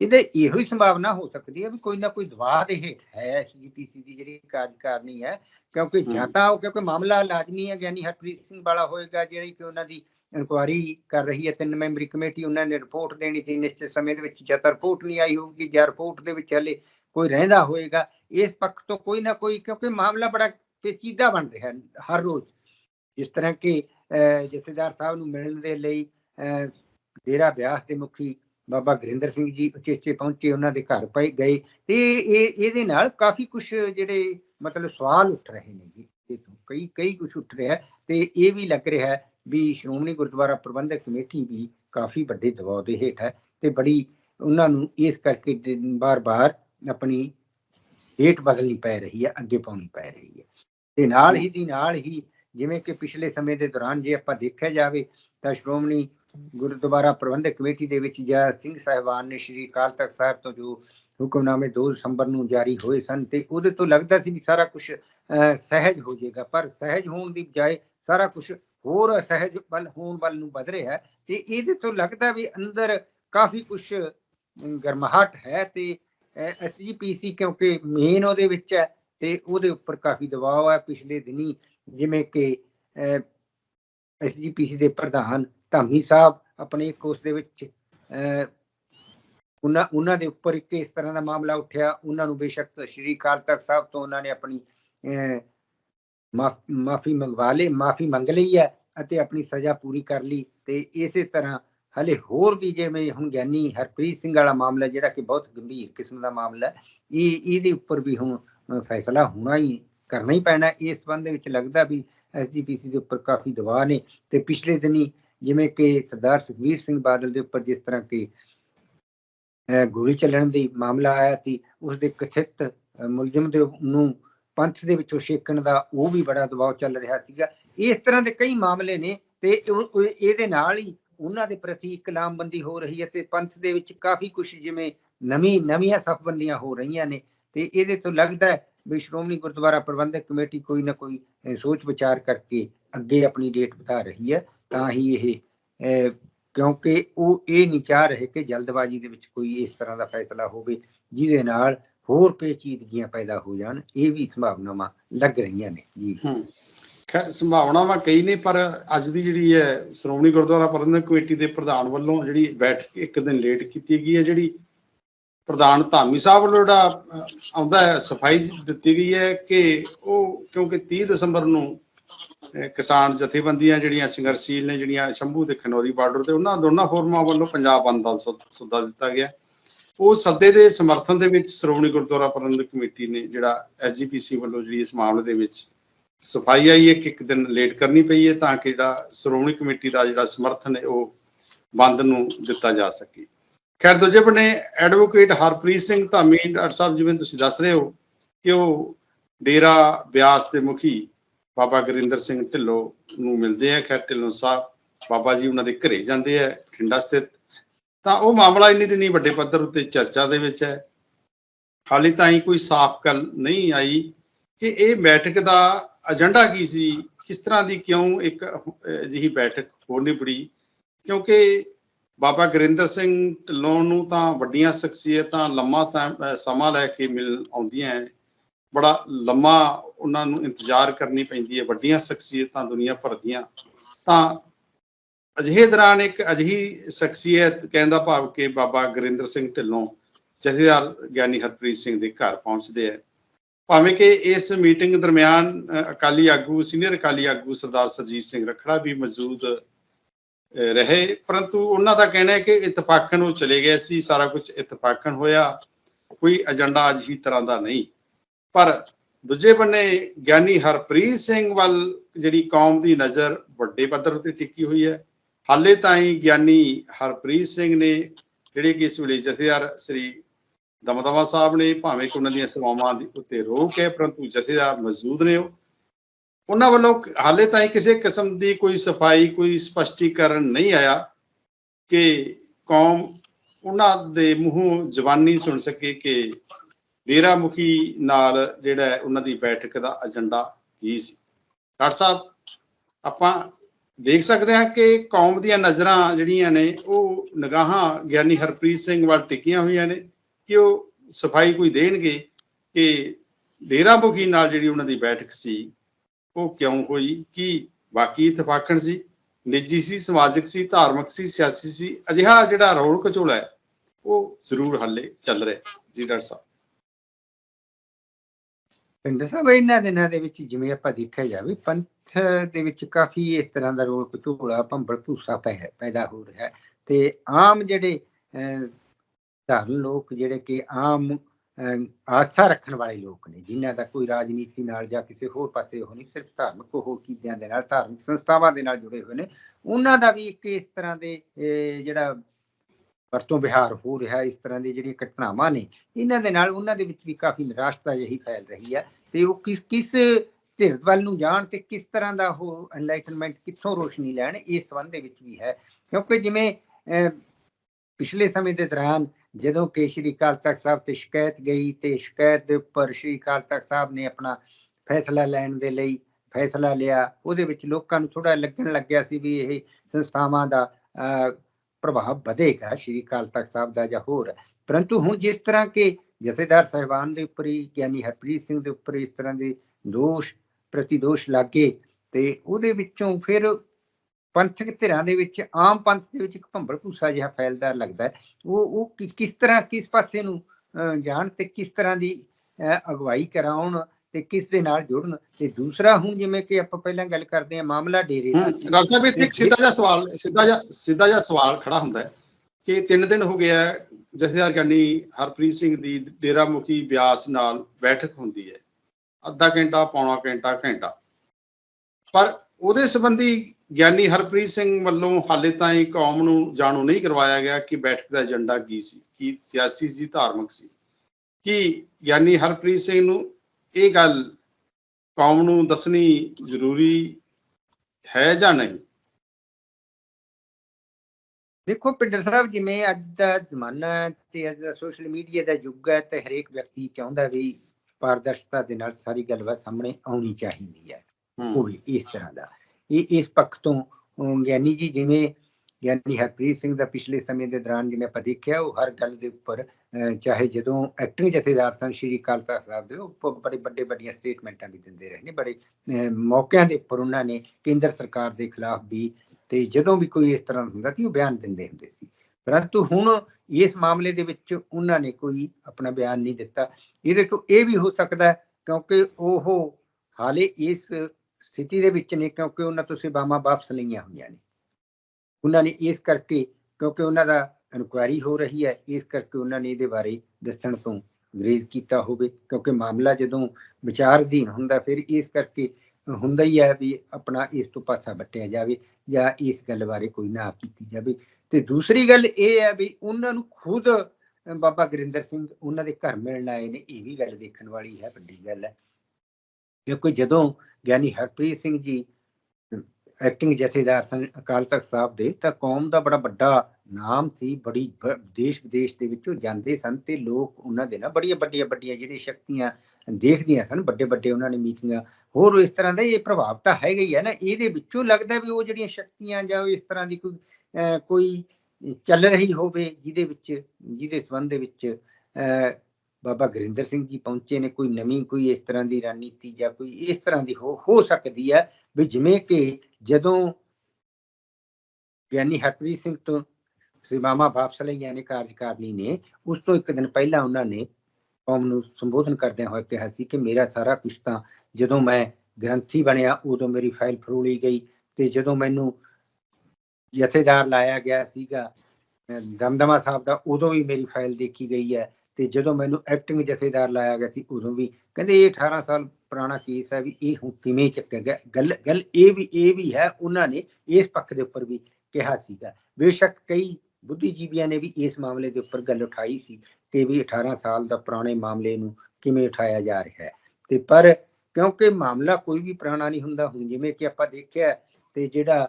ਇਹਦੇ ਇਹੋ ਹੀ ਸੰਭਾਵਨਾ ਹੋ ਸਕਦੀ ਹੈ ਵੀ ਕੋਈ ਨਾ ਕੋਈ ਦਬਾਅ ਦੇ ਹੇਠ ਹੈ ਐਸਜੀਪੀਸੀ ਦੀ ਜਿਹੜੀ ਕਾਰਜਕਾਰਨੀ ਹੈ। ਕਿਉਂਕਿ ਜਾਂ ਹਮ। ਤਾਂ ਉਹ ਕਿਉਂਕਿ ਮਾਮਲਾ ਲਾਜ਼ਮੀ ਹੈ ਗਿਆਨੀ ਹਰਪ੍ਰੀਤ ਸਿੰਘ ਵਾਲਾ ਹੋਏਗਾ ਜਿਹੜੀ ਕਿ ਉਹਨਾਂ ਦੀ ਇਨਕੁਆਰੀ ਕਰ ਰਹੀ ਹੈ। ਤਿੰਨ ਮੈਂਬਰੀ ਕਮੇਟੀ ਉਹਨਾਂ ਨੇ ਰਿਪੋਰਟ ਦੇਣੀ ਸੀ। ਨਿਸ਼ਚਿਤ ਸਮੇਂ ਦੇ ਵਿੱਚ ਰਿਪੋਰਟ ਨਹੀਂ ਆਈ ਹੋਊਗੀ ਜਾਂ ਰਿਪੋਰਟ ਦੇ ਵਿੱਚ ਹਲੇ ਕੋਈ ਰਹਿੰਦਾ ਹੋਏਗਾ ਇਸ ਪੱਖ ਤੋਂ ਕੋਈ ਨਾ ਕੋਈ ਕਿਉਂਕਿ ਮਾਮਲਾ ਬੜਾ ਪੇਚੀਦਾ ਬਣ ਰਿਹਾ ਹਰ ਰੋਜ਼। ਜਿਸ ਤਰ੍ਹਾਂ ਕਿ ਅਹ, ਜਥੇਦਾਰ ਸਾਹਿਬ ਨੂੰ ਮਿਲਣ ਦੇ ਲਈ ਡੇਰਾ ਬਿਆਸ ਦੇ ਮੁਖੀ ਬਾਬਾ ਗੁਰਿੰਦਰ ਸਿੰਘ ਜੀ ਉਚੇਚੇ ਪਹੁੰਚੇ ਉਹਨਾਂ ਦੇ ਘਰ ਪਏ ਗਏ। ਤੇ ਇਹ ਇਹਦੇ ਨਾਲ ਕਾਫੀ ਕੁਝ ਜਿਹੜੇ ਮਤਲਬ ਸਵਾਲ ਉੱਠ ਰਹੇ ਨੇ ਜੀ ਇਹ ਤੋਂ ਕਈ ਕਈ ਕੁਝ ਉੱਠ ਰਿਹਾ। ਤੇ ਇਹ ਵੀ ਲੱਗ ਰਿਹਾ ਵੀ ਸ਼੍ਰੋਮਣੀ ਗੁਰਦੁਆਰਾ ਪ੍ਰਬੰਧਕ ਕਮੇਟੀ ਵੀ ਕਾਫੀ ਵੱਡੇ ਦਬਾਅ ਦੇ ਹੇਠ ਹੈ ਤੇ ਬੜੀ ਉਹਨਾਂ ਨੂੰ ਇਸ ਕਰਕੇ ਬਾਰ-ਬਾਰ ਆਪਣੀ ਡੇਟ ਬਦਲਣੀ ਪੈ ਰਹੀ ਹੈ, ਅੱਗੇ ਪਾਉਣੀ ਪੈ ਰਹੀ ਹੈ। ਤੇ ਨਾਲ ਹੀ ਦੀ ਨਾਲ ਹੀ ਜਿਵੇਂ ਕਿ ਪਿਛਲੇ ਸਮੇਂ ਦੇ ਦੌਰਾਨ ਜੇ ਆਪਾਂ ਦੇਖਿਆ ਜਾਵੇ ਤਾਂ ਸ਼੍ਰੋਮਣੀ ਗੁਰਦੁਆਰਾ ਪ੍ਰਬੰਧਕ ਕਮੇਟੀ ਦੇ ਵਿੱਚ ਜੈ ਸਿੰਘ ਸਾਹਿਬਾਨ ਨੇ ਸ਼੍ਰੀ ਅਕਾਲ ਤਖਤ ਸਾਹਿਬ ਤੋਂ ਜੋ ਹੁਕਮਨਾਮੇ 2 ਦਸੰਬਰ ਨੂੰ ਜਾਰੀ ਹੋਏ ਸਨ ਤੇ ਉਹਦੇ ਤੋਂ ਲੱਗਦਾ ਸੀ ਵੀ ਸਾਰਾ ਕੁਝ ਸਹਿਜ ਹੋ ਜਾਏਗਾ। ਪਰ ਸਹਿਜ ਹੋਣ ਦੀ ਬਜਾਏ ਸਾਰਾ ਕੁਝ ਹੋਰ ਅਸਹਿਜ ਵੱਲ, ਹੋਣ ਵੱਲ ਨੂੰ ਵਧ ਰਿਹਾ ਹੈ ਤੇ ਇਹਦੇ ਤੋਂ ਲੱਗਦਾ ਵੀ ਅੰਦਰ ਕਾਫੀ ਕੁਝ ਗਰਮਾਹਟ ਹੈ ਤੇ ਐਸਜੀਪੀਸੀ ਕਿਉਂਕਿ ਮੇਨ ਉਹਦੇ ਵਿੱਚ ਹੈ ਤੇ ਉਹਦੇ ਉੱਪਰ ਕਾਫੀ ਦਬਾਅ ਹੈ ਪਿਛਲੇ ਦਿਨੀ ਜਿਵੇਂ ਕਿ ਐਸਜੀਪੀਸੀ ਦੇ ਪ੍ਰਧਾਨ ਧਾਮੀ ਸਾਹਿਬ ਆਪਣੇ ਇੱਕ ਉਸ ਦੇ ਵਿੱਚ ਅਹ, ਉਹਨਾਂ ਉਹਨਾਂ ਦੇ ਉੱਪਰ ਇੱਕ ਇਸ ਤਰ੍ਹਾਂ ਦਾ ਮਾਮਲਾ ਉੱਠਿਆ ਉਹਨਾਂ ਨੂੰ ਬੇਸ਼ੱਕ ਸ਼੍ਰੀ ਅਕਾਲ ਤਖਤ ਸਾਹਿਬ ਤੋਂ ਉਹਨਾਂ ਨੇ ਆਪਣੀ ਮਾਫੀ ਮੰਗਵਾ ਲਈ ਮਾਫੀ ਮੰਗ ਲਈ ਹੈ ਅਤੇ ਆਪਣੀ ਸਜ਼ਾ ਪੂਰੀ ਕਰ ਲਈ ਤੇ ਇਸੇ ਤਰ੍ਹਾਂ ਹਲੇ ਹੋਰ ਵੀ ਜਿਵੇਂ ਹੁਣ ਗਿਆਨੀ ਹਰਪ੍ਰੀਤ ਸਿੰਘ ਵਾਲਾ ਮਾਮਲਾ ਜਿਹੜਾ ਕਿ ਬਹੁਤ ਗੰਭੀਰ ਕਿਸਮ ਦਾ ਮਾਮਲਾ ਹੈ, ਇਹ, ਇਹਦੇ ਉੱਪਰ ਵੀ ਹੁਣ ਫੈਸਲਾ ਹੋਣਾ ਹੀ, ਕਰਨਾ ਹੀ ਪੈਣਾ ਇਸ ਸੰਬੰਧ ਵਿੱਚ ਲੱਗਦਾ ਵੀ ਐਸਜੀਪੀਸੀ ਦੇ ਉੱਪਰ ਕਾਫੀ ਦਬਾਅ ਨੇ ਤੇ ਪਿਛਲੇ ਦਿਨੀ ਜਿਵੇਂ ਕਿ ਸਰਦਾਰ ਸੁਖਵੀਰ ਸਿੰਘ ਬਾਦਲ ਦੇ ਉੱਪਰ ਜਿਸ ਤਰ੍ਹਾਂ ਕਿ ਗੋਲੀ ਚੱਲਣ ਦੀ ਮਾਮਲਾ ਆਇਆ ਸੀ, ਉਸ ਦੇ ਕਥਿਤ ਮੁਲਜ਼ਮ ਦੇ ਨੂੰ ਪੰਥ ਦੇ ਵਿੱਚੋਂ ਛੇਕਣ ਦਾ ਉਹ ਵੀ ਬੜਾ ਦਬਾਅ ਚੱਲ ਰਿਹਾ ਸੀਗਾ। ਇਸ ਤਰ੍ਹਾਂ ਦੇ ਕਈ ਮਾਮਲੇ ਨੇ ਤੇ ਇਹਦੇ ਨਾਲ ਹੀ ਉਹਨਾਂ ਦੇ ਪ੍ਰਤੀ ਕਲਾਮਬੰਦੀ ਹੋ ਰਹੀ ਹੈ ਤੇ ਪੰਥ ਦੇ ਵਿੱਚ ਕਾਫੀ ਕੁਝ ਜਿਵੇਂ ਨਵੀਂ, ਨਵੀਆਂ ਸਫਬੰਦੀਆਂ ਹੋ ਰਹੀਆਂ ਨੇ ਤੇ ਇਹਦੇ ਤੋਂ ਲੱਗਦਾ ਹੈ ਵੀ ਸ਼੍ਰੋਮਣੀ ਗੁਰਦੁਆਰਾ ਪ੍ਰਬੰਧਕ ਕਮੇਟੀ ਕੋਈ ਨਾ ਕੋਈ ਸੋਚ ਵਿਚਾਰ ਕਰਕੇ ਅੱਗੇ ਆਪਣੀ ਡੇਟ ਵਧਾ ਰਹੀ ਹੈ, ਤਾਂ ਹੀ ਇਹ ਕਿਉਂਕਿ ਉਹ ਇਹ ਨਹੀਂ ਚਾਹ ਰਹੇ ਕਿ ਜਲਦਬਾਜ਼ੀ ਦੇ ਵਿੱਚ ਕੋਈ ਇਸ ਤਰ੍ਹਾਂ ਦਾ ਫੈਸਲਾ ਹੋਵੇ, ਜਿਹਦੇ ਨਾਲ ਹੋਰ ਪੇਚੀਦਗੀਆਂ ਪੈਦਾ ਹੋ ਜਾਣ, ਇਹ ਵੀ ਸੰਭਾਵਨਾਵਾਂ ਲੱਗ ਰਹੀਆਂ ਨੇ। ਜੀ। ਹੂੰ ਖੈਰ ਸੰਭਾਵਨਾਵਾਂ ਕਈ ਨੇ, ਪਰ ਅੱਜ ਦੀ ਜਿਹੜੀ ਹੈ ਸ਼੍ਰੋਮਣੀ ਗੁਰਦੁਆਰਾ ਪ੍ਰਬੰਧਕ ਕਮੇਟੀ ਦੇ ਪ੍ਰਧਾਨ ਵੱਲੋਂ ਜਿਹੜੀ ਬੈਠਕ ਇੱਕ ਦਿਨ ਲੇਟ ਕੀਤੀ ਗਈ ਹੈ, ਜਿਹੜੀ ਪ੍ਰਧਾਨ ਧਾਮੀ ਸਾਹਿਬ ਵੱਲੋਂ ਜਿਹੜਾ ਆਉਂਦਾ ਹੈ, ਸਫ਼ਾਈ ਦਿੱਤੀ ਗਈ ਹੈ ਕਿ ਉਹ ਕਿਉਂਕਿ 30 ਦਸੰਬਰ ਨੂੰ ਕਿਸਾਨ ਜਥੇਬੰਦੀਆਂ ਜਿਹੜੀਆਂ ਸੰਘਰਸ਼ੀਲ ਨੇ, ਜਿਹੜੀਆਂ ਸ਼ੰਭੂ ਤੇ ਖਨੌਰੀ ਬਾਰਡਰ ਤੇ, ਉਹਨਾਂ ਦੋਨਾਂ ਫੋਰਮਾਂ ਵੱਲੋਂ ਪੰਜਾਬ ਬੰਦ ਦਾ ਸ- ਸੱਦਾ ਦਿੱਤਾ ਗਿਆ ਉਹ ਸੱਦੇ ਦੇ ਸਮਰਥਨ ਦੇ ਵਿੱਚ ਸ਼੍ਰੋਮਣੀ ਗੁਰਦੁਆਰਾ ਪ੍ਰਬੰਧਕ ਕਮੇਟੀ ਨੇ ਜਿਹੜਾ ਐਸਜੀਪੀਸੀ ਵੱਲੋਂ ਜਿਹੜੀ ਇਸ ਮਾਮਲੇ ਦੇ ਵਿੱਚ ਸਫ਼ਾਈ ਆਈ ਇੱਕ ਇੱਕ ਦਿਨ ਲੇਟ ਕਰਨੀ ਪਈ ਹੈ ਤਾਂ ਕਿ ਜਿਹੜਾ ਸ਼੍ਰੋਮਣੀ ਕਮੇਟੀ ਦਾ ਜਿਹੜਾ ਸਮਰਥਨ ਹੈ ਉਹ ਬੰਦ ਨੂੰ ਦਿੱਤਾ ਜਾ ਸਕੇ। ਖੈਰ, ਦੂਜੇ ਬੰਨੇ ਐਡਵੋਕੇਟ ਹਰਪ੍ਰੀਤ ਸਿੰਘ ਧਾਮੀ, ਡਾਕਟਰ ਸਾਹਿਬ ਜਿਵੇਂ ਤੁਸੀਂ ਦੱਸ ਰਹੇ ਹੋ ਕਿ ਉਹ ਡੇਰਾ ਬਿਆਸ ਦੇ ਮੁਖੀ ਬਾਬਾ ਗੁਰਿੰਦਰ ਸਿੰਘ ਢਿੱਲੋਂ ਨੂੰ ਮਿਲਦੇ ਆ। ਖੈਰ, ਢਿੱਲੋਂ ਸਾਹਿਬ ਬਾਬਾ ਜੀ ਉਹਨਾਂ ਦੇ ਘਰੇ ਜਾਂਦੇ ਆ, ਬਠਿੰਡਾ ਸਥਿਤ। ਤਾਂ ਉਹ ਮਾਮਲਾ ਇੰਨੀ ਦਿਨੀ ਵੱਡੇ ਪੱਧਰ ਉੱਤੇ ਚਰਚਾ ਦੇ ਵਿੱਚ ਹੈ। ਹਾਲੇ ਤਾਂ ਹੀ ਕੋਈ ਸਾਫ਼ ਗੱਲ ਨਹੀਂ ਆਈ ਕਿ ਇਹ ਬੈਠਕ ਦਾ ਏਜੰਡਾ ਕੀ ਸੀ? ਕਿਸ ਤਰ੍ਹਾਂ ਦੀ ਕਿਉਂ ਇੱਕ ਅਜਿਹੀ ਬੈਠਕ ਹੋਣੀ ਪੜੀ ਕਿਉਂਕਿ ਬਾਬਾ ਗੁਰਿੰਦਰ ਸਿੰਘ ਢਿੱਲੋਂ ਨੂੰ ਤਾਂ ਵੱਡੀਆਂ ਸ਼ਖਸੀਅਤਾਂ ਲੰਮਾ ਸਮਾਂ ਲੈ ਕੇ ਮਿਲ ਆਉਂਦੀਆਂ ਹੈ ਬੜਾ ਲੰਮਾ ਉਹਨਾਂ ਨੂੰ ਇੰਤਜ਼ਾਰ ਕਰਨੀ ਪੈਂਦੀ ਹੈ ਵੱਡੀਆਂ ਸ਼ਖਸੀਅਤਾਂ ਦੁਨੀਆ ਭਰ ਦੀਆਂ ਤਾਂ ਅਜਿਹੇ ਦੌਰਾਨ ਇੱਕ ਅਜਿਹੀ ਸ਼ਖਸੀਅਤ ਕਹਿੰਦਾ ਭਾਵ ਕਿ ਬਾਬਾ ਗੁਰਿੰਦਰ ਸਿੰਘ ਢਿੱਲੋਂ ਜਥੇਦਾਰ ਗਿਆਨੀ ਹਰਪ੍ਰੀਤ ਸਿੰਘ ਦੇ ਘਰ ਪਹੁੰਚਦੇ ਆ ਭਾਵੇਂ ਕਿ ਇਸ ਮੀਟਿੰਗ ਦਰਮਿਆਨ ਅਕਾਲੀ ਆਗੂ, ਸੀਨੀਅਰ ਅਕਾਲੀ ਆਗੂ ਸਰਦਾਰ ਸਰਜੀਤ ਸਿੰਘ ਰਖੜਾ ਵੀ ਮੌਜੂਦ ਰਹੇ। ਪਰੰਤੂ ਉਹਨਾਂ ਦਾ ਕਹਿਣਾ ਹੈ ਕਿ ਇਤਫਾਕਨ ਉਹ ਚਲੇ ਗਏ ਸੀ, ਸਾਰਾ ਕੁਝ ਇਤਫਾਕਨ ਹੋਇਆ। ਕੋਈ ਏਜੰਡਾ ਅੱਜ ਹੀ ਤਰ੍ਹਾਂ ਦਾ ਨਹੀਂ। ਪਰ ਦੂਜੇ ਬੰਨੇ ਗਿਆਨੀ ਹਰਪ੍ਰੀਤ ਸਿੰਘ ਵੱਲ ਜਿਹੜੀ ਕੌਮ ਦੀ ਨਜ਼ਰ ਵੱਡੇ ਪੱਧਰ ਉੱਤੇ ਟਿੱਕੀ ਹੋਈ ਹੈ। ਹਾਲੇ ਤਾਈਂ ਗਿਆਨੀ ਹਰਪ੍ਰੀਤ ਸਿੰਘ ਨੇ, ਜਿਹੜੇ ਕਿ ਇਸ ਵੇਲੇ ਜਥੇਦਾਰ ਸ੍ਰੀ ਦਮਦਮਾ ਸਾਹਿਬ ਨੇ ਭਾਵੇਂ ਕਿ ਉਹਨਾਂ ਦੀਆਂ ਸੇਵਾਵਾਂ ਦੇ ਉੱਤੇ ਰੋਕ ਹੈ ਪਰੰਤੂ ਜਥੇਦਾਰ ਮੌਜੂਦ ਨੇ ਉਹ। ਉਹਨਾਂ ਵੱਲੋਂ ਹਾਲੇ ਤਾਈਂ ਕਿਸੇ ਕਿਸਮ ਦੀ ਕੋਈ ਸਫ਼ਾਈ, ਕੋਈ ਸਪਸ਼ਟੀਕਰਨ ਨਹੀਂ ਆਇਆ ਕਿ ਕੌਮ ਉਹਨਾਂ ਦੇ ਮੂੰਹੋਂ ਜ਼ਬਾਨੀ ਸੁਣ ਸਕੇ ਕਿ ਡੇਰਾ ਮੁਖੀ ਨਾਲ ਜਿਹੜਾ ਉਹਨਾਂ ਦੀ ਬੈਠਕ ਦਾ ਏਜੰਡਾ ਕੀ ਸੀ। ਡਾਕਟਰ ਸਾਹਿਬ, ਆਪਾਂ ਦੇਖ ਸਕਦੇ ਹਾਂ ਕਿ ਕੌਮ ਦੀਆਂ ਨਜ਼ਰਾਂ ਜਿਹੜੀਆਂ ਨੇ, ਉਹ ਨਿਗਾਹਾਂ ਗਿਆਨੀ ਹਰਪ੍ਰੀਤ ਸਿੰਘ ਵੱਲ ਟਿਕੀਆਂ ਹੋਈਆਂ ਨੇ। ਕਿ ਉਹ ਸਫ਼ਾਈ ਕੋਈ ਦੇਣਗੇ ਕਿ ਡੇਰਾ ਮੁਖੀ ਨਾਲ ਜਿਹੜੀ ਉਹਨਾਂ ਦੀ ਬੈਠਕ ਸੀ ਉਹ ਕਿਉਂ ਹੋਈ? ਕੀ ਬਾਕੀ ਇਤਫਾਕਣ ਸੀ? ਨਿੱਜੀ ਸੀ ਸਮਾਜਿਕ ਸੀ ਧਾਰਮਿਕ ਸੀ ਸਿਆਸੀ ਸੀ? ਅਜਿਹਾ ਜਿਹੜਾ ਰੋਲ ਕਚੋਲਾ ਹੈ ਉਹ ਜ਼ਰੂਰ ਹੱਲੇ ਚੱਲ ਰਿਹਾ ਜੀ ਡਾਕਟਰ ਸਾਹਿਬ। ਪਿੰਡ ਸਾਹਿਬ ਇਹਨਾਂ ਦਿਨਾਂ ਦੇ ਵਿੱਚ ਜਿਵੇਂ ਆਪਾਂ ਦੇਖਿਆ ਜਾਵੇ ਪੰਥ ਦੇ ਵਿੱਚ ਕਾਫੀ ਇਸ ਤਰ੍ਹਾਂ ਦਾ ਰੋਲ ਘਚੋਲਾ ਭੰਬਲ ਭੂਸਾ ਪੈ- ਪੈਦਾ ਹੋ ਰਿਹਾ ਤੇ ਆਮ ਜਿਹੜੇ ਅਹ, ਧਾਰਨ ਲੋਕ ਜਿਹੜੇ ਕਿ ਆਮ ਅਹ, ਆਸਥਾ ਰੱਖਣ ਵਾਲੇ ਲੋਕ ਨੇ ਜਿਨ੍ਹਾਂ ਦਾ ਕੋਈ ਰਾਜਨੀਤੀ ਨਾਲ ਜਾਂ ਕਿਸੇ ਹੋਰ ਪਾਸੇ ਉਹ ਨਹੀਂ ਸਿਰਫ ਧਾਰਮਿਕ ਹੋਰ ਚੀਜ਼ਾਂ ਦੇ ਨਾਲ ਧਾਰਮਿਕ ਸੰਸਥਾਵਾਂ ਦੇ ਨਾਲ ਜੁੜੇ ਹੋਏ ਨੇ। ਉਹਨਾਂ ਦਾ ਵੀ ਇੱਕ ਇਸ ਤਰ੍ਹਾਂ ਦੇ ਅਹ, ਜਿਹੜਾ ਵਰਤੋਂ ਵਿਹਾਰ ਹੋ ਰਿਹਾ ਇਸ ਤਰ੍ਹਾਂ ਦੀ ਜਿਹੜੀਆਂ ਘਟਨਾਵਾਂ ਨੇ ਇਹਨਾਂ ਦੇ ਨਾਲ ਉਹਨਾਂ ਦੇ ਵਿੱਚ ਵੀ ਕਾਫੀ ਨਿਰਾਸ਼ਤਾ ਜਿਹੀ ਫੈਲ ਰਹੀ ਹੈ। ਤੇ ਉਹ ਕਿਸ ਕਿਸ ਧਿਰ ਵੱਲ ਨੂੰ ਜਾਣ ਤੇ ਕਿਸ ਤਰ੍ਹਾਂ ਦਾ ਉਹ ਐਨਲਾਈਟਨਮੈਂਟ ਕਿੱਥੋਂ ਰੋਸ਼ਨੀ ਲੈਣ ਇਸ ਸੰਬੰਧ ਦੇ ਵਿੱਚ ਵੀ ਹੈ। ਕਿਉਂਕਿ ਜਿਵੇਂ ਅਹ, ਪਿਛਲੇ ਸਮੇਂ ਦੇ ਦੌਰਾਨ ਜਦੋਂ ਕਿ ਸ਼੍ਰੀ ਅਕਾਲ ਤਖਤ ਸਾਹਿਬ ਤੇ ਸ਼ਿਕਾਇਤ ਗਈ ਤੇ ਸ਼ਿਕਾਇਤ ਦੇ ਉੱਪਰ ਸ਼੍ਰੀ ਅਕਾਲ ਤਖਤ ਸਾਹਿਬ ਨੇ ਆਪਣਾ ਫੈਸਲਾ ਲੈਣ ਦੇ ਲਈ ਫੈਸਲਾ ਲਿਆ ਉਹਦੇ ਵਿੱਚ ਲੋਕਾਂ ਨੂੰ ਥੋੜਾ ਲੱਗਣ ਲੱਗਿਆ ਸੀ ਵੀ ਇਹ ਸੰਸਥਾਵਾਂ ਦਾ ਅਹ, ਪ੍ਰਭਾਵ ਵਧੇਗਾ ਸ਼੍ਰੀ ਅਕਾਲ ਤਖਤ ਸਾਹਿਬ ਦਾ ਜਾਂ ਹੋਰ। ਪਰੰਤੂ ਹੁਣ ਜਿਸ ਤਰ੍ਹਾਂ ਕਿ ਜਥੇਦਾਰ ਸਾਹਿਬਾਨ ਦੇ ਉੱਪਰ ਹੀ ਗਿਆਨੀ ਹਰਪ੍ਰੀਤ ਸਿੰਘ ਦੇ ਉੱਪਰ ਇਸ ਤਰ੍ਹਾਂ ਦੇ ਦੋਸ਼ ਪ੍ਰਤੀਦੋਸ਼ ਲੱਗੇ ਤੇ ਉਹਦੇ ਵਿੱਚੋਂ ਫਿਰ ਪੰਥਕ ਧਿਰਾਂ ਦੇ ਵਿੱਚ ਆਮ ਪੰਥ ਦੇ ਵਿੱਚ ਇੱਕ ਭੰਬਲ ਭੂਸਾ ਜਿਹਾ ਫੈਲਦਾ ਲੱਗਦਾ ਹੈ। ਉਹ ਉਹ ਕਿਸ ਤਰ੍ਹਾਂ ਕਿਸ ਪਾਸੇ ਨੂੰ ਜਾਣ ਤੇ ਕਿਸ ਤਰ੍ਹਾਂ ਦੀ ਅਗਵਾਈ ਕਰਾਉਣ ਤੇ ਕਿਸ ਦੇ ਨਾਲ ਜੁੜਨ ਤੇ ਦੂਸਰਾ ਹੁਣ ਜਿਵੇਂ ਕਿ ਆਪਾਂ ਪਹਿਲਾਂ ਗੱਲ ਕਰਦੇ ਹਾਂ ਮਾਮਲਾ ਡੇਰੇ ਦਾ। ਡਾਕਟਰ ਸਾਹਿਬ ਇੱਥੇ ਇੱਕ ਸਿੱਧਾ ਜਿਹਾ ਸਵਾਲ ਸਿੱਧਾ ਜਿਹਾ ਸਿੱਧਾ ਜਿਹਾ ਸਵਾਲ ਖੜਾ ਹੁੰਦਾ ਹੈ ਕਿ ਤਿੰਨ ਦਿਨ ਹੋ ਗਿਆ ਜਥੇਦਾਰ ਗਿਆਨੀ ਹਰਪ੍ਰੀਤ ਸਿੰਘ ਦੀ ਡੇਰਾ ਮੁਖੀ ਬਿਆਸ ਨਾਲ ਬੈਠਕ ਹੁੰਦੀ ਹੈ। ਅੱਧਾ ਘੰਟਾ ਪੌਣਾ ਘੰਟਾ ਘੰਟਾ। ਪਰ ਉਹਦੇ ਸੰਬੰਧੀ ਗਿਆਨੀ ਹਰਪ੍ਰੀਤ ਸਿੰਘ ਵੱਲੋਂ ਹਾਲੇ ਤਾਈਂ ਕੌਮ ਨੂੰ ਜਾਣੂ ਨਹੀਂ ਕਰਵਾਇਆ ਗਿਆ ਕਿ ਬੈਠਕ ਦਾ ਏਜੰਡਾ ਕੀ ਸੀ ਕੀ ਸਿਆਸੀ ਸੀ ਧਾਰਮਿਕ ਸੀ। ਕੀ ਗਿਆਨੀ ਹਰਪ੍ਰੀਤ ਸਿੰਘ ਨੂੰ ਇਹ ਗੱਲ ਕੌਮ ਨੂੰ ਦੱਸਣੀ ਜ਼ਰੂਰੀ ਹੈ ਜਾਂ ਨਹੀਂ? ਦੇਖੋ ਪਿੰਡਰ ਸਾਹਿਬ ਜਿਵੇਂ ਅੱਜ ਦਾ ਜ਼ਮਾਨਾ ਤੇ ਅੱਜ ਦਾ ਸੋਸ਼ਲ ਮੀਡੀਆ ਦਾ ਯੁੱਗ ਹੈ ਤੇ ਹਰੇਕ ਵਿਅਕਤੀ ਚਾਹੁੰਦਾ ਵੀ ਪਾਰਦਰਸ਼ਤਾ ਦੇ ਨਾਲ ਸਾਰੀ ਗੱਲਬਾਤ ਸਾਹਮਣੇ ਆਉਣੀ ਚਾਹੀਦੀ ਹੈ। ਉਹ ਵੀ ਇਸ ਤਰ੍ਹਾਂ ਦਾ ਇਸ ਪੱਖ ਤੋਂ ਗਿਆਨੀ ਜੀ ਜਿਵੇਂ ਗਿਆਨੀ ਹਰਪ੍ਰੀਤ ਸਿੰਘ ਦਾ ਪਿਛਲੇ ਸਮੇਂ ਦੇ ਦੌਰਾਨ ਜਿਵੇਂ ਆਪਾਂ ਦੇਖਿਆ, ਉਹ ਹਰ ਗੱਲ ਦੇ ਉੱਪਰ ਚਾਹੇ ਜਦੋਂ ਐਕਟਿੰਗ ਜਥੇਦਾਰ ਸਨ, ਸ਼੍ਰੀ ਅਕਾਲ ਤਖਤ ਸਾਹਿਬ ਦੇ, ਉਹ ਪ- ਬੜੇ ਵੱਡੇ, ਵੱਡੀਆਂ ਸਟੇਟਮੈਂਟਾਂ ਵੀ ਦਿੰਦੇ ਰਹੇ ਨੇ, ਬੜੇ ਮੌਕਿਆਂ ਦੇ ਉੱਪਰ ਉਹਨਾਂ ਨੇ ਕੇਂਦਰ ਸਰਕਾਰ ਦੇ ਖਿਲਾਫ ਵੀ ਤੇ ਜਦੋਂ ਵੀ ਕੋਈ ਇਸ ਤਰ੍ਹਾਂ ਹੁੰਦਾ ਸੀ, ਉਹ ਬਿਆਨ ਦਿੰਦੇ ਹੁੰਦੇ ਸੀ। ਪਰੰਤੂ ਹੁਣ ਇਸ ਮਾਮਲੇ ਦੇ ਵਿੱਚ ਉਹਨਾਂ ਨੇ ਕੋਈ ਆਪਣਾ ਬਿਆਨ ਨਹੀਂ ਦਿੱਤਾ। ਇਹਦੇ ਤੋਂ ਇਹ ਵੀ ਹੋ ਸਕਦਾ ਕਿਉਂਕਿ ਉਹ ਹਾਲੇ ਇਸ ਸਥਿਤੀ ਦੇ ਵਿੱਚ ਨੇ ਕਿਉਂਕਿ ਉਹਨਾਂ ਤੋਂ ਸੇਵਾਵਾਂ ਵਾਪਸ ਲਈਆਂ ਹੋਈਆਂ ਨੇ। ਉਹਨਾਂ ਨੇ ਇਸ ਕਰਕੇ ਕਿਉਂਕਿ ਉਹਨਾਂ ਦਾ ਇਨਕੁਆਇਰੀ ਹੋ ਰਹੀ ਹੈ, ਇਸ ਕਰਕੇ ਉਹਨਾਂ ਨੇ ਇਹਦੇ ਬਾਰੇ ਦੱਸਣ ਤੋਂ ਗਰੇਜ਼ ਕੀਤਾ ਹੋਵੇ। ਕਿਉਂਕਿ ਮਾਮਲਾ ਜਦੋਂ ਵਿਚਾਰ ਅਧੀਨ ਹੁੰਦਾ, ਫਿਰ ਇਸ ਕਰਕੇ ਹੁੰਦਾ ਹੀ ਹੈ ਵੀ ਆਪਣਾ ਇਸ ਤੋਂ ਪਾਸਾ ਵੱਟਿਆ ਜਾਵੇ ਜਾਂ ਇਸ ਗੱਲ ਬਾਰੇ ਕੋਈ ਨਾ ਕੀਤੀ ਜਾਵੇ। ਤੇ ਦੂਸਰੀ ਗੱਲ ਇਹ ਹੈ ਵੀ ਉਹਨਾਂ ਨੂੰ ਖੁਦ ਬਾਬਾ ਗੁਰਿੰਦਰ ਸਿੰਘ, ਉਹਨਾਂ ਦੇ ਘਰ ਮਿਲਣ ਆਏ ਨੇ, ਇਹ ਵੀ ਗੱਲ ਦੇਖਣ ਵਾਲੀ ਹੈ, ਵੱਡੀ ਗੱਲ ਹੈ। ਕਿਉਂਕਿ ਜਦੋਂ ਗਿਆਨੀ ਹਰਪ੍ਰੀਤ ਸਿੰਘ ਜੀ ਐਕਟਿੰਗ ਜਥੇਦਾਰ ਸਨ ਅਕਾਲ ਤਖਤ ਸਾਹਿਬ ਦੇ ਤਾਂ ਕੌਮ ਦਾ ਬੜਾ ਵੱਡਾ ਨਾਮ ਸੀ ਬੜੀ ਦੇਸ਼ ਵਿਦੇਸ਼ ਦੇ ਵਿੱਚੋਂ ਜਾਂਦੇ ਸਨ ਤੇ ਲੋਕ ਉਹਨਾਂ ਦੇ ਨਾਲ ਬੜੀਆਂ ਵੱਡੀਆਂ ਵੱਡੀਆਂ ਜਿਹੜੀਆਂ ਸ਼ਕਤੀਆਂ ਦੇਖਦੀਆਂ ਸਨ ਵੱਡੇ ਵੱਡੇ ਉਹਨਾਂ ਨੇ ਮੀਟਿੰਗਾਂ ਹੋਰ ਇਸ ਤਰ੍ਹਾਂ ਦਾ ਇਹ ਪ੍ਰਭਾਵ ਤਾਂ ਹੈਗਾ ਹੀ ਹੈ ਨਾ ਇਹਦੇ ਵਿੱਚੋਂ ਲੱਗਦਾ ਵੀ ਉਹ ਜਿਹੜੀਆਂ ਸ਼ਕਤੀਆਂ ਜਾਂ ਇਸ ਤਰ੍ਹਾਂ ਦੀ ਕੋਈ ਕੋਈ ਚੱਲ ਰਹੀ ਹੋਵੇ ਜਿਹਦੇ ਵਿੱਚ ਜਿਹਦੇ ਸੰਬੰਧ ਦੇ ਵਿੱਚ ਅਹ, ਬਾਬਾ ਗੁਰਿੰਦਰ ਸਿੰਘ ਜੀ ਪਹੁੰਚੇ ਨੇ, ਕੋਈ ਨਵੀਂ, ਕੋਈ ਇਸ ਤਰ੍ਹਾਂ ਦੀ ਰਣਨੀਤੀ ਜਾਂ ਕੋਈ ਇਸ ਤਰ੍ਹਾਂ ਦੀ ਹੋ ਹੋ ਸਕਦੀ ਹੈ ਵੀ ਜਿਵੇਂ ਕਿ ਜਦੋਂ ਗਿਆਨੀ ਹਰਪ੍ਰੀਤ ਸਿੰਘ ਤੋਂ ਸੇਵਾਵਾਂ ਵਾਪਸ ਲਈਆਂ ਨੇ ਕਾਰਜਕਾਰਨੀ ਨੇ, ਉਸ ਤੋਂ ਇੱਕ ਦਿਨ ਪਹਿਲਾਂ ਉਹਨਾਂ ਨੇ ਕੌਮ ਨੂੰ ਸੰਬੋਧਨ ਕਰਦਿਆਂ ਹੋਏ ਕਿਹਾ ਸੀ ਕਿ ਮੇਰਾ ਸਾਰਾ ਕੁਝ ਤਾਂ ਜਦੋਂ ਮੈਂ ਗ੍ਰੰਥੀ ਬਣਿਆ, ਉਦੋਂ ਮੇਰੀ ਫਾਈਲ ਫਰੋਲੀ ਗਈ ਤੇ ਜਦੋਂ ਮੈਨੂੰ ਜਥੇਦਾਰ ਲਾਇਆ ਗਿਆ ਸੀਗਾ ਦਮਦਮਾ ਸਾਹਿਬ ਦਾ, ਉਦੋਂ ਵੀ ਮੇਰੀ ਫਾਈਲ ਦੇਖੀ ਗਈ ਹੈ। ਤੇ ਜਦੋਂ ਮੈਨੂੰ ਐਕਟਿੰਗ ਜਥੇਦਾਰ ਲਾਇਆ ਗਿਆ ਸੀ ਉਦੋਂ ਵੀ, ਕਹਿੰਦੇ ਇਹ 18 ਸਾਲ ਪੁਰਾਣਾ ਕੇਸ ਹੈ ਵੀ ਇਹ ਹੁਣ ਕਿਵੇਂ ਚੱਕਿਆ ਗਿਆ? ਗੱਲ ਗੱਲ ਇਹ ਵੀ ਇਹ ਵੀ ਹੈ, ਉਹਨਾਂ ਨੇ ਇਸ ਪੱਖ ਦੇ ਉੱਪਰ ਵੀ ਕਿਹਾ ਸੀਗਾ। ਬੇਸ਼ੱਕ ਕਈ ਬੁੱਧੀਜੀਵੀਆਂ ਨੇ ਵੀ ਇਸ ਮਾਮਲੇ ਦੇ ਉੱਪਰ ਗੱਲ ਉਠਾਈ ਸੀ ਕਿ ਵੀ 18 ਸਾਲ ਦਾ ਪੁਰਾਣੇ ਮਾਮਲੇ ਨੂੰ ਕਿਵੇਂ ਉਠਾਇਆ ਜਾ ਰਿਹਾ ਹੈ। ਤੇ ਪਰ ਕਿਉਂਕਿ ਮਾਮਲਾ ਕੋਈ ਵੀ ਪੁਰਾਣਾ ਨਹੀਂ ਹੁੰਦਾ, ਹੁਣ ਜਿਵੇਂ ਕਿ ਆਪਾਂ ਦੇਖਿਆ ਤੇ ਜਿਹੜਾ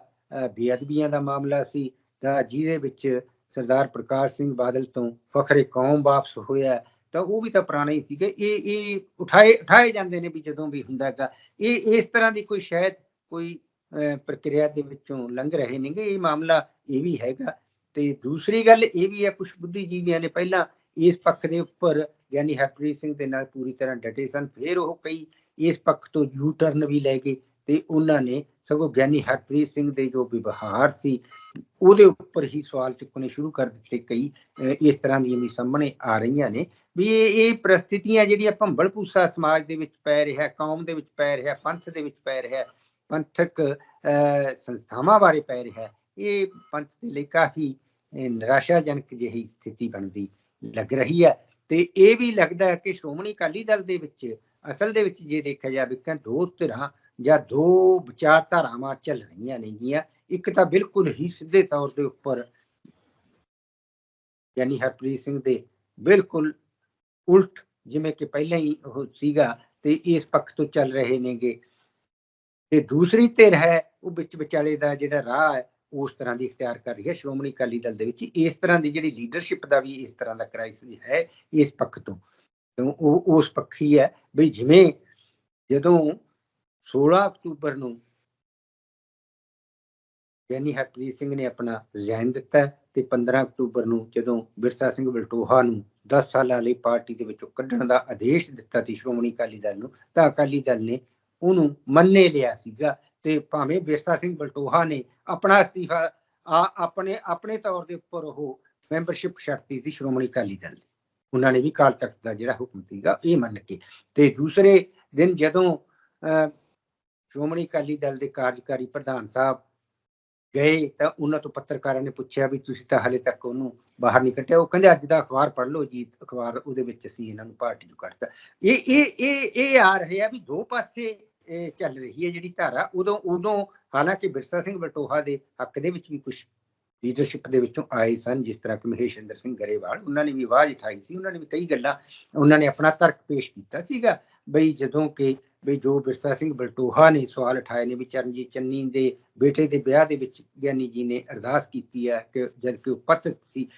ਬੇਅਦਬੀਆਂ ਦਾ ਮਾਮਲਾ ਸੀ, ਤਾਂ ਜਿਹਦੇ ਵਿੱਚ ਸਰਦਾਰ ਪ੍ਰਕਾਸ਼ ਸਿੰਘ ਬਾਦਲ ਤੋਂ ਫਖਰੇ ਕੌਮ ਵਾਪਸ ਹੋਇਆ ਤਾਂ ਉਹ ਵੀ ਤਾਂ ਪੁਰਾਣਾ ਹੀ ਸੀਗਾ। ਇਹ ਇਹ ਉਠਾਏ ਉਠਾਏ ਜਾਂਦੇ ਨੇ ਵੀ ਜਦੋਂ ਵੀ ਹੁੰਦਾ ਹੈਗਾ। ਇਹ, ਇਸ ਤਰ੍ਹਾਂ ਦੀ ਕੋਈ ਸ਼ਾਇਦ ਕੋਈ ਪ੍ਰਕਿਰਿਆ ਦੇ ਵਿੱਚੋਂ ਲੰਘ ਰਹੇ ਨੇਗੇ। ਇਹ ਮਾਮਲਾ ਇਹ ਵੀ ਹੈਗਾ। ਤੇ ਦੂਸਰੀ ਗੱਲ ਇਹ ਵੀ ਹੈ ਕੁਝ ਬੁੱਧੀਜੀਵੀਆਂ ਨੇ ਪਹਿਲਾਂ ਇਸ ਪੱਖ ਦੇ ਉੱਪਰ ਯਾਨੀ ਹਰਪ੍ਰੀਤ ਸਿੰਘ ਦੇ ਨਾਲ ਪੂਰੀ ਤਰ੍ਹਾਂ ਡਟੇ ਸਨ। ਫਿਰ ਉਹ ਕਈ ਇਸ ਪੱਖ ਤੋਂ ਯੂ ਟਰਨ ਵੀ ਲੈ ਗਏ ਤੇ ਉਹਨਾਂ ਨੇ ਸਗੋਂ ਗਿਆਨੀ ਹਰਪ੍ਰੀਤ ਸਿੰਘ ਦੇ ਜੋ ਵਿਵਹਾਰ ਸੀ ਉਹਦੇ ਉੱਪਰ ਹੀ ਸਵਾਲ ਚੁੱਕਣੇ ਸ਼ੁਰੂ ਕਰ ਦਿੱਤੇ ਕਈ ਇਸ ਤਰ੍ਹਾਂ ਦੀਆਂ ਵੀ ਸਾਹਮਣੇ ਆ ਰਹੀਆਂ ਨੇ ਵੀ ਇਹ ਇਹ ਪ੍ਰਸਥਿਤੀਆਂ ਜਿਹੜੀਆਂ ਭੰਬਲ ਭੂਸਾ ਸਮਾਜ ਦੇ ਵਿੱਚ ਪੈ ਰਿਹਾ ਕੌਮ ਦੇ ਵਿੱਚ ਪੈ ਰਿਹਾ ਪੰਥ ਦੇ ਵਿੱਚ ਪੈ ਰਿਹਾ ਪੰਥਕ ਅਹ, ਸੰਸਥਾਵਾਂ ਬਾਰੇ ਪੈ ਰਿਹਾ ਇਹ ਪੰਥ ਦੇ ਲਈ ਕਾਫੀ ਨਿਰਾਸ਼ਾਜਨਕ ਜਿਹੀ ਸਥਿਤੀ ਬਣਦੀ ਲੱਗ ਰਹੀ ਹੈ। ਤੇ ਇਹ ਵੀ ਲੱਗਦਾ ਹੈ ਕਿ ਸ਼੍ਰੋਮਣੀ ਅਕਾਲੀ ਦਲ ਦੇ ਵਿੱਚ ਅਸਲ ਦੇ ਵਿੱਚ ਜੇ ਦੇਖਿਆ ਜਾਵੇ ਕਿ ਦੋ ਧਿਰਾਂ ਜਾਂ ਦੋ ਵਿਚਾਰਧਾਰਾਵਾਂ ਚੱਲ ਰਹੀਆਂ ਨੇਗੀਆਂ, ਇੱਕ ਤਾਂ ਬਿਲਕੁਲ ਹੀ ਸਿੱਧੇ ਤੌਰ ਦੇ ਉੱਪਰ ਯਾਨੀ ਹਰਪ੍ਰੀਤ ਸਿੰਘ ਦੇ ਬਿਲਕੁਲ ਉਲਟ, ਜਿਵੇਂ ਕਿ ਪਹਿਲਾਂ ਹੀ ਉਹ ਸੀਗਾ ਤੇ ਇਸ ਪੱਖ ਤੋਂ ਚੱਲ ਰਹੇ ਨੇਗੇ। ਤੇ ਦੂਸਰੀ ਧਿਰ ਹੈ, ਉਹ ਵਿੱਚ ਵਿਚਾਲੇ ਦਾ ਜਿਹੜਾ ਰਾਹ ਹੈ ਉਸ ਤਰ੍ਹਾਂ ਦੀ ਇਖਤਿਆਰ ਕਰ ਰਹੀ ਹੈ। ਸ਼੍ਰੋਮਣੀ ਅਕਾਲੀ ਦਲ ਦੇ ਵਿੱਚ ਇਸ ਤਰ੍ਹਾਂ ਦੀ ਜਿਹੜੀ ਲੀਡਰਸ਼ਿਪ ਦਾ ਵੀ ਇਸ ਤਰ੍ਹਾਂ ਦਾ ਕ੍ਰਾਈਸਿਸ ਹੈ ਇਸ ਪੱਖ ਤੋਂ। ਉਹ ਉਸ ਪੱਖੀ ਹੈ ਵੀ ਜਿਵੇਂ ਜਦੋਂ 16 ਅਕਤੂਬਰ ਨੂੰ ਯਾਨੀ ਹਰਪ੍ਰੀਤ ਸਿੰਘ ਨੇ ਆਪਣਾ ਰਿਜ਼ਾਈਨ ਦਿੱਤਾ ਤੇ 15 ਅਕਤੂਬਰ ਨੂੰ ਜਦੋਂ ਬਿਰਸਾ ਸਿੰਘ ਬਲਟੋਹਾ ਨੂੰ 10 ਸਾਲਾਂ ਲਈ ਪਾਰਟੀ ਦੇ ਵਿੱਚੋਂ ਕੱਢਣ ਦਾ ਆਦੇਸ਼ ਦਿੱਤਾ ਸੀ ਸ਼੍ਰੋਮਣੀ ਅਕਾਲੀ ਦਲ ਨੂੰ ਤਾਂ ਅਕਾਲੀ ਦਲ ਨੇ ਉਹਨੂੰ ਮੰਨੇ ਲਿਆ ਸੀਗਾ ਤੇ ਭਾਵੇਂ ਬਿਰਸਾ ਸਿੰਘ ਬਲਟੋਹਾ ਨੇ ਆਪਣਾ ਅਸਤੀਫਾ ਆ ਆਪਣੇ ਆਪਣੇ ਤੌਰ ਦੇ ਉੱਪਰ ਉਹ ਮੈਂਬਰਸ਼ਿਪ ਛੱਡਤੀ ਸੀ ਸ਼੍ਰੋਮਣੀ ਅਕਾਲੀ ਦਲ ਦੀ। ਉਹਨਾਂ ਨੇ ਵੀ ਕਾਲ ਤਖਤ ਦਾ ਜਿਹੜਾ ਹੁਕਮ ਸੀਗਾ ਇਹ ਮੰਨ ਕੇ। ਤੇ ਦੂਸਰੇ ਦਿਨ ਜਦੋਂ ਅਹ, ਸ਼੍ਰੋਮਣੀ ਅਕਾਲੀ ਦਲ ਦੇ ਕਾਰਜਕਾਰੀ ਪ੍ਰਧਾਨ ਸਾਹਿਬ ਗਏ ਤਾਂ ਉਹਨਾਂ ਤੋਂ ਪੱਤਰਕਾਰਾਂ ਨੇ ਪੁੱਛਿਆ ਵੀ ਤੁਸੀਂ ਤਾਂ ਹਲੇ ਤੱਕ ਉਹਨੂੰ ਬਾਹਰ ਨਹੀਂ ਕੱਢਿਆ। ਉਹ ਕਹਿੰਦੇ, ਅੱਜ ਦਾ ਅਖਬਾਰ ਪੜ੍ਹ ਲਓ ਜੀ, ਅਖਬਾਰ ਉਹਦੇ ਵਿੱਚ ਅਸੀਂ ਇਹਨਾਂ ਨੂੰ ਪਾਰਟੀ ਨੂੰ ਕੱਢਤਾ। ਇਹ ਇਹ ਇਹ ਇਹ ਆ ਰਹੇ ਆ ਵੀ ਦੋ ਪਾਸੇ ਚੱਲ ਰਹੀ ਹੈ ਜਿਹੜੀ ਧਾਰਾ, ਉਦੋਂ ਉਦੋਂ ਹਾਲਾਂਕਿ ਬਿਰਸਾ ਸਿੰਘ ਬਲਟੋਹਾ ਦੇ ਹੱਕ ਦੇ ਵਿੱਚ ਵੀ ਕੁਝ ਲੀਡਰਸ਼ਿਪ ਦੇ ਵਿੱਚੋਂ ਆਏ ਸਨ, ਜਿਸ ਤਰ੍ਹਾਂ ਕਿ ਮਹੇਸ਼ਿੰਦਰ ਸਿੰਘ ਗਰੇਵਾਲ, ਉਹਨਾਂ ਨੇ ਵੀ ਆਵਾਜ਼ ਉਠਾਈ ਸੀ, ਉਹਨਾਂ ਨੇ ਵੀ ਕਈ ਗੱਲਾਂ, ਉਹਨਾਂ ਨੇ ਆਪਣਾ ਤਰਕ ਪੇਸ਼ ਕੀਤਾ ਸੀਗਾ, ਬਈ ਜਦੋਂ ਕਿ ਵੀ ਜੋ ਬਿਰਸਾ ਸਿੰਘ ਬਲਟੋਹਾ ਨੇ ਸਵਾਲ ਉਠਾਏ ਨੇ ਵੀ ਚਰਨਜੀਤ ਚੰਨੀ ਦੇ ਬੇਟੇ ਦੇ ਵਿਆਹ ਦੇ ਵਿੱਚ ਗਿਆਨੀ ਜੀ ਨੇ ਅਰਦਾਸ ਕੀਤੀ ਹੈ ਕਿ ਜਦ ਕਿ ਉਹ ਪਤਤ ਸੀ।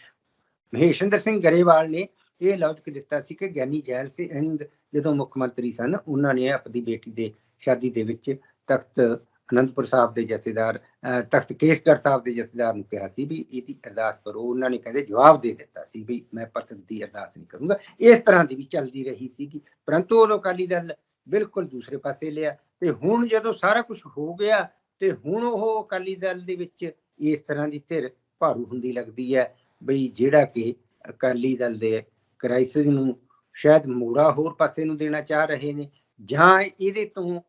ਮਹੇਸ਼ਿੰਦਰ ਸਿੰਘ ਗਰੇਵਾਲ ਨੇ ਇਹ ਲੌਜਿਕ ਦਿੱਤਾ ਸੀ ਕਿ ਗਿਆਨੀ ਜੈਲ ਸਿੰਘ ਜਦੋਂ ਮੁੱਖ ਮੰਤਰੀ ਸਨ, ਉਹਨਾਂ ਨੇ ਆਪਣੀ ਬੇਟੀ ਦੇ ਸ਼ਾਦੀ ਦੇ ਵਿੱਚ ਤਖਤ ਅਨੰਦਪੁਰ ਸਾਹਿਬ ਦੇ ਜਥੇਦਾਰ, ਅਹ ਤਖਤ ਕੇਸਗੜ੍ਹ ਸਾਹਿਬ ਦੇ ਜਥੇਦਾਰ ਨੂੰ ਕਿਹਾ ਸੀ ਵੀ ਇਹਦੀ ਅਰਦਾਸ ਕਰੋ। ਉਹਨਾਂ ਨੇ ਕਹਿੰਦੇ ਜਵਾਬ ਦੇ ਦਿੱਤਾ ਸੀ ਵੀ ਮੈਂ ਪਤਨ ਦੀ ਅਰਦਾਸ ਨਹੀਂ ਕਰੂੰਗਾ। ਇਸ ਤਰ੍ਹਾਂ ਦੀ ਵੀ ਚੱਲਦੀ ਰਹੀ ਸੀਗੀ। ਪਰੰਤੂ ਉਹ ਅਕਾਲੀ ਦਲ ਬਿਲਕੁਲ ਦੂਸਰੇ ਪਾਸੇ ਲਿਆ। ਤੇ ਹੁਣ ਜਦੋਂ ਸਾਰਾ ਕੁਝ ਹੋ ਗਿਆ, ਤੇ ਹੁਣ ਉਹ ਅਕਾਲੀ ਦਲ ਦੇ ਵਿੱਚ ਇਸ ਤਰ੍ਹਾਂ ਦੀ ਧਿਰ ਭਾਰੂ ਹੁੰਦੀ ਲੱਗਦੀ ਹੈ ਬਈ ਜਿਹੜਾ ਕਿ ਅਕਾਲੀ ਦਲ ਦੇ ਕ੍ਰਾਈਸਿਸ ਨੂੰ ਸ਼ਾਇਦ ਮੋੜਾ ਹੋਰ ਪਾਸੇ ਨੂੰ ਦੇਣਾ ਚਾਹ ਰਹੇ ਨੇ, ਜਾਂ ਇਹਦੇ ਤੋਂ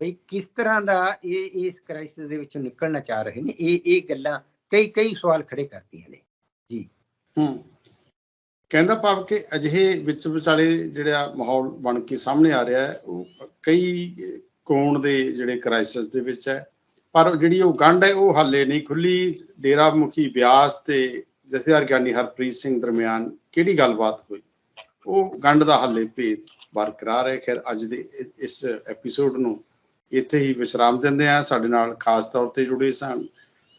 ਬਈ ਕਿਸ ਤਰ੍ਹਾਂ ਦਾ ਇਹ ਇਸ ਕ੍ਰਾਈਸਿਸ ਦੇ ਵਿੱਚੋਂ ਨਿਕਲਣਾ ਚਾਹ ਰਹੇ ਨੇ, ਇਹ ਇਹ ਗੱਲਾਂ ਕਈ ਕਈ ਸਵਾਲ ਖੜੇ ਕਰਦੀਆਂ ਨੇ। ਜੀ। ਹੂੰ। ਕਹਿੰਦਾ ਭਾਵ ਕਿ ਅਜਿਹੇ ਵਿੱਚ ਵਿਚਾਲੇ ਜਿਹੜਾ ਮਾਹੌਲ ਬਣ ਕੇ ਸਾਹਮਣੇ ਆ ਰਿਹਾ ਹੈ, ਉਹ ਕਈ ਕੋਣ ਦੇ ਜਿਹੜੇ ਕ੍ਰਾਈਸਿਸ ਦੇ ਵਿੱਚ ਹੈ। ਪਰ ਜਿਹੜੀ ਉਹ ਗੰਢ ਹੈ, ਉਹ ਹਾਲੇ ਨਹੀਂ ਖੁੱਲੀ ਡੇਰਾ ਮੁਖੀ ਬਿਆਸ ਤੇ ਜਥੇਦਾਰ ਗਿਆਨੀ ਹਰਪ੍ਰੀਤ ਸਿੰਘ ਦਰਮਿਆਨ ਕਿਹੜੀ ਗੱਲਬਾਤ ਹੋਈ? ਉਹ ਗੰਢ ਦਾ ਹਾਲੇ ਭੇਦ ਬਰਕਰਾਰ ਹੈ। ਖੈਰ, ਅੱਜ ਦੇ ਇਸ ਐਪੀਸੋਡ ਨੂੰ ਇੱਥੇ ਹੀ ਵਿਸ਼ਰਾਮ ਦਿੰਦੇ ਆ ਸਾਡੇ ਨਾਲ ਖਾਸ ਤੌਰ ਤੇ ਜੁੜੇ ਸਨ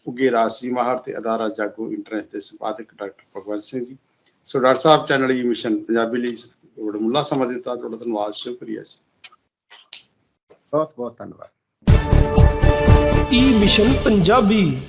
ਉੱਗੇ ਰਾਸੀ ਮਾਹਰ ਤੇ ਅਦਾਰਾ ਜਾਗੋ ਇੰਟਰਨੈਟ ਦੇ ਸੰਪਾਦਕ doctor Bhagwant Singh ji. So doctor ਸਾਹਿਬ ਚੈਨਲ ਈ ਮਿਸ਼ਨ ਪੰਜਾਬੀ ਲਈ ਬੜਾ ਮੁੱਲਾ ਸਮਾਂ ਦਿੱਤਾ ਤੁਹਾਡਾ ਧੰਨਵਾਦ ਸ਼ੁਕਰੀਆ ਜੀ। ਬਹੁਤ ਬਹੁਤ ਧੰਨਵਾਦ। E mission Punjabi.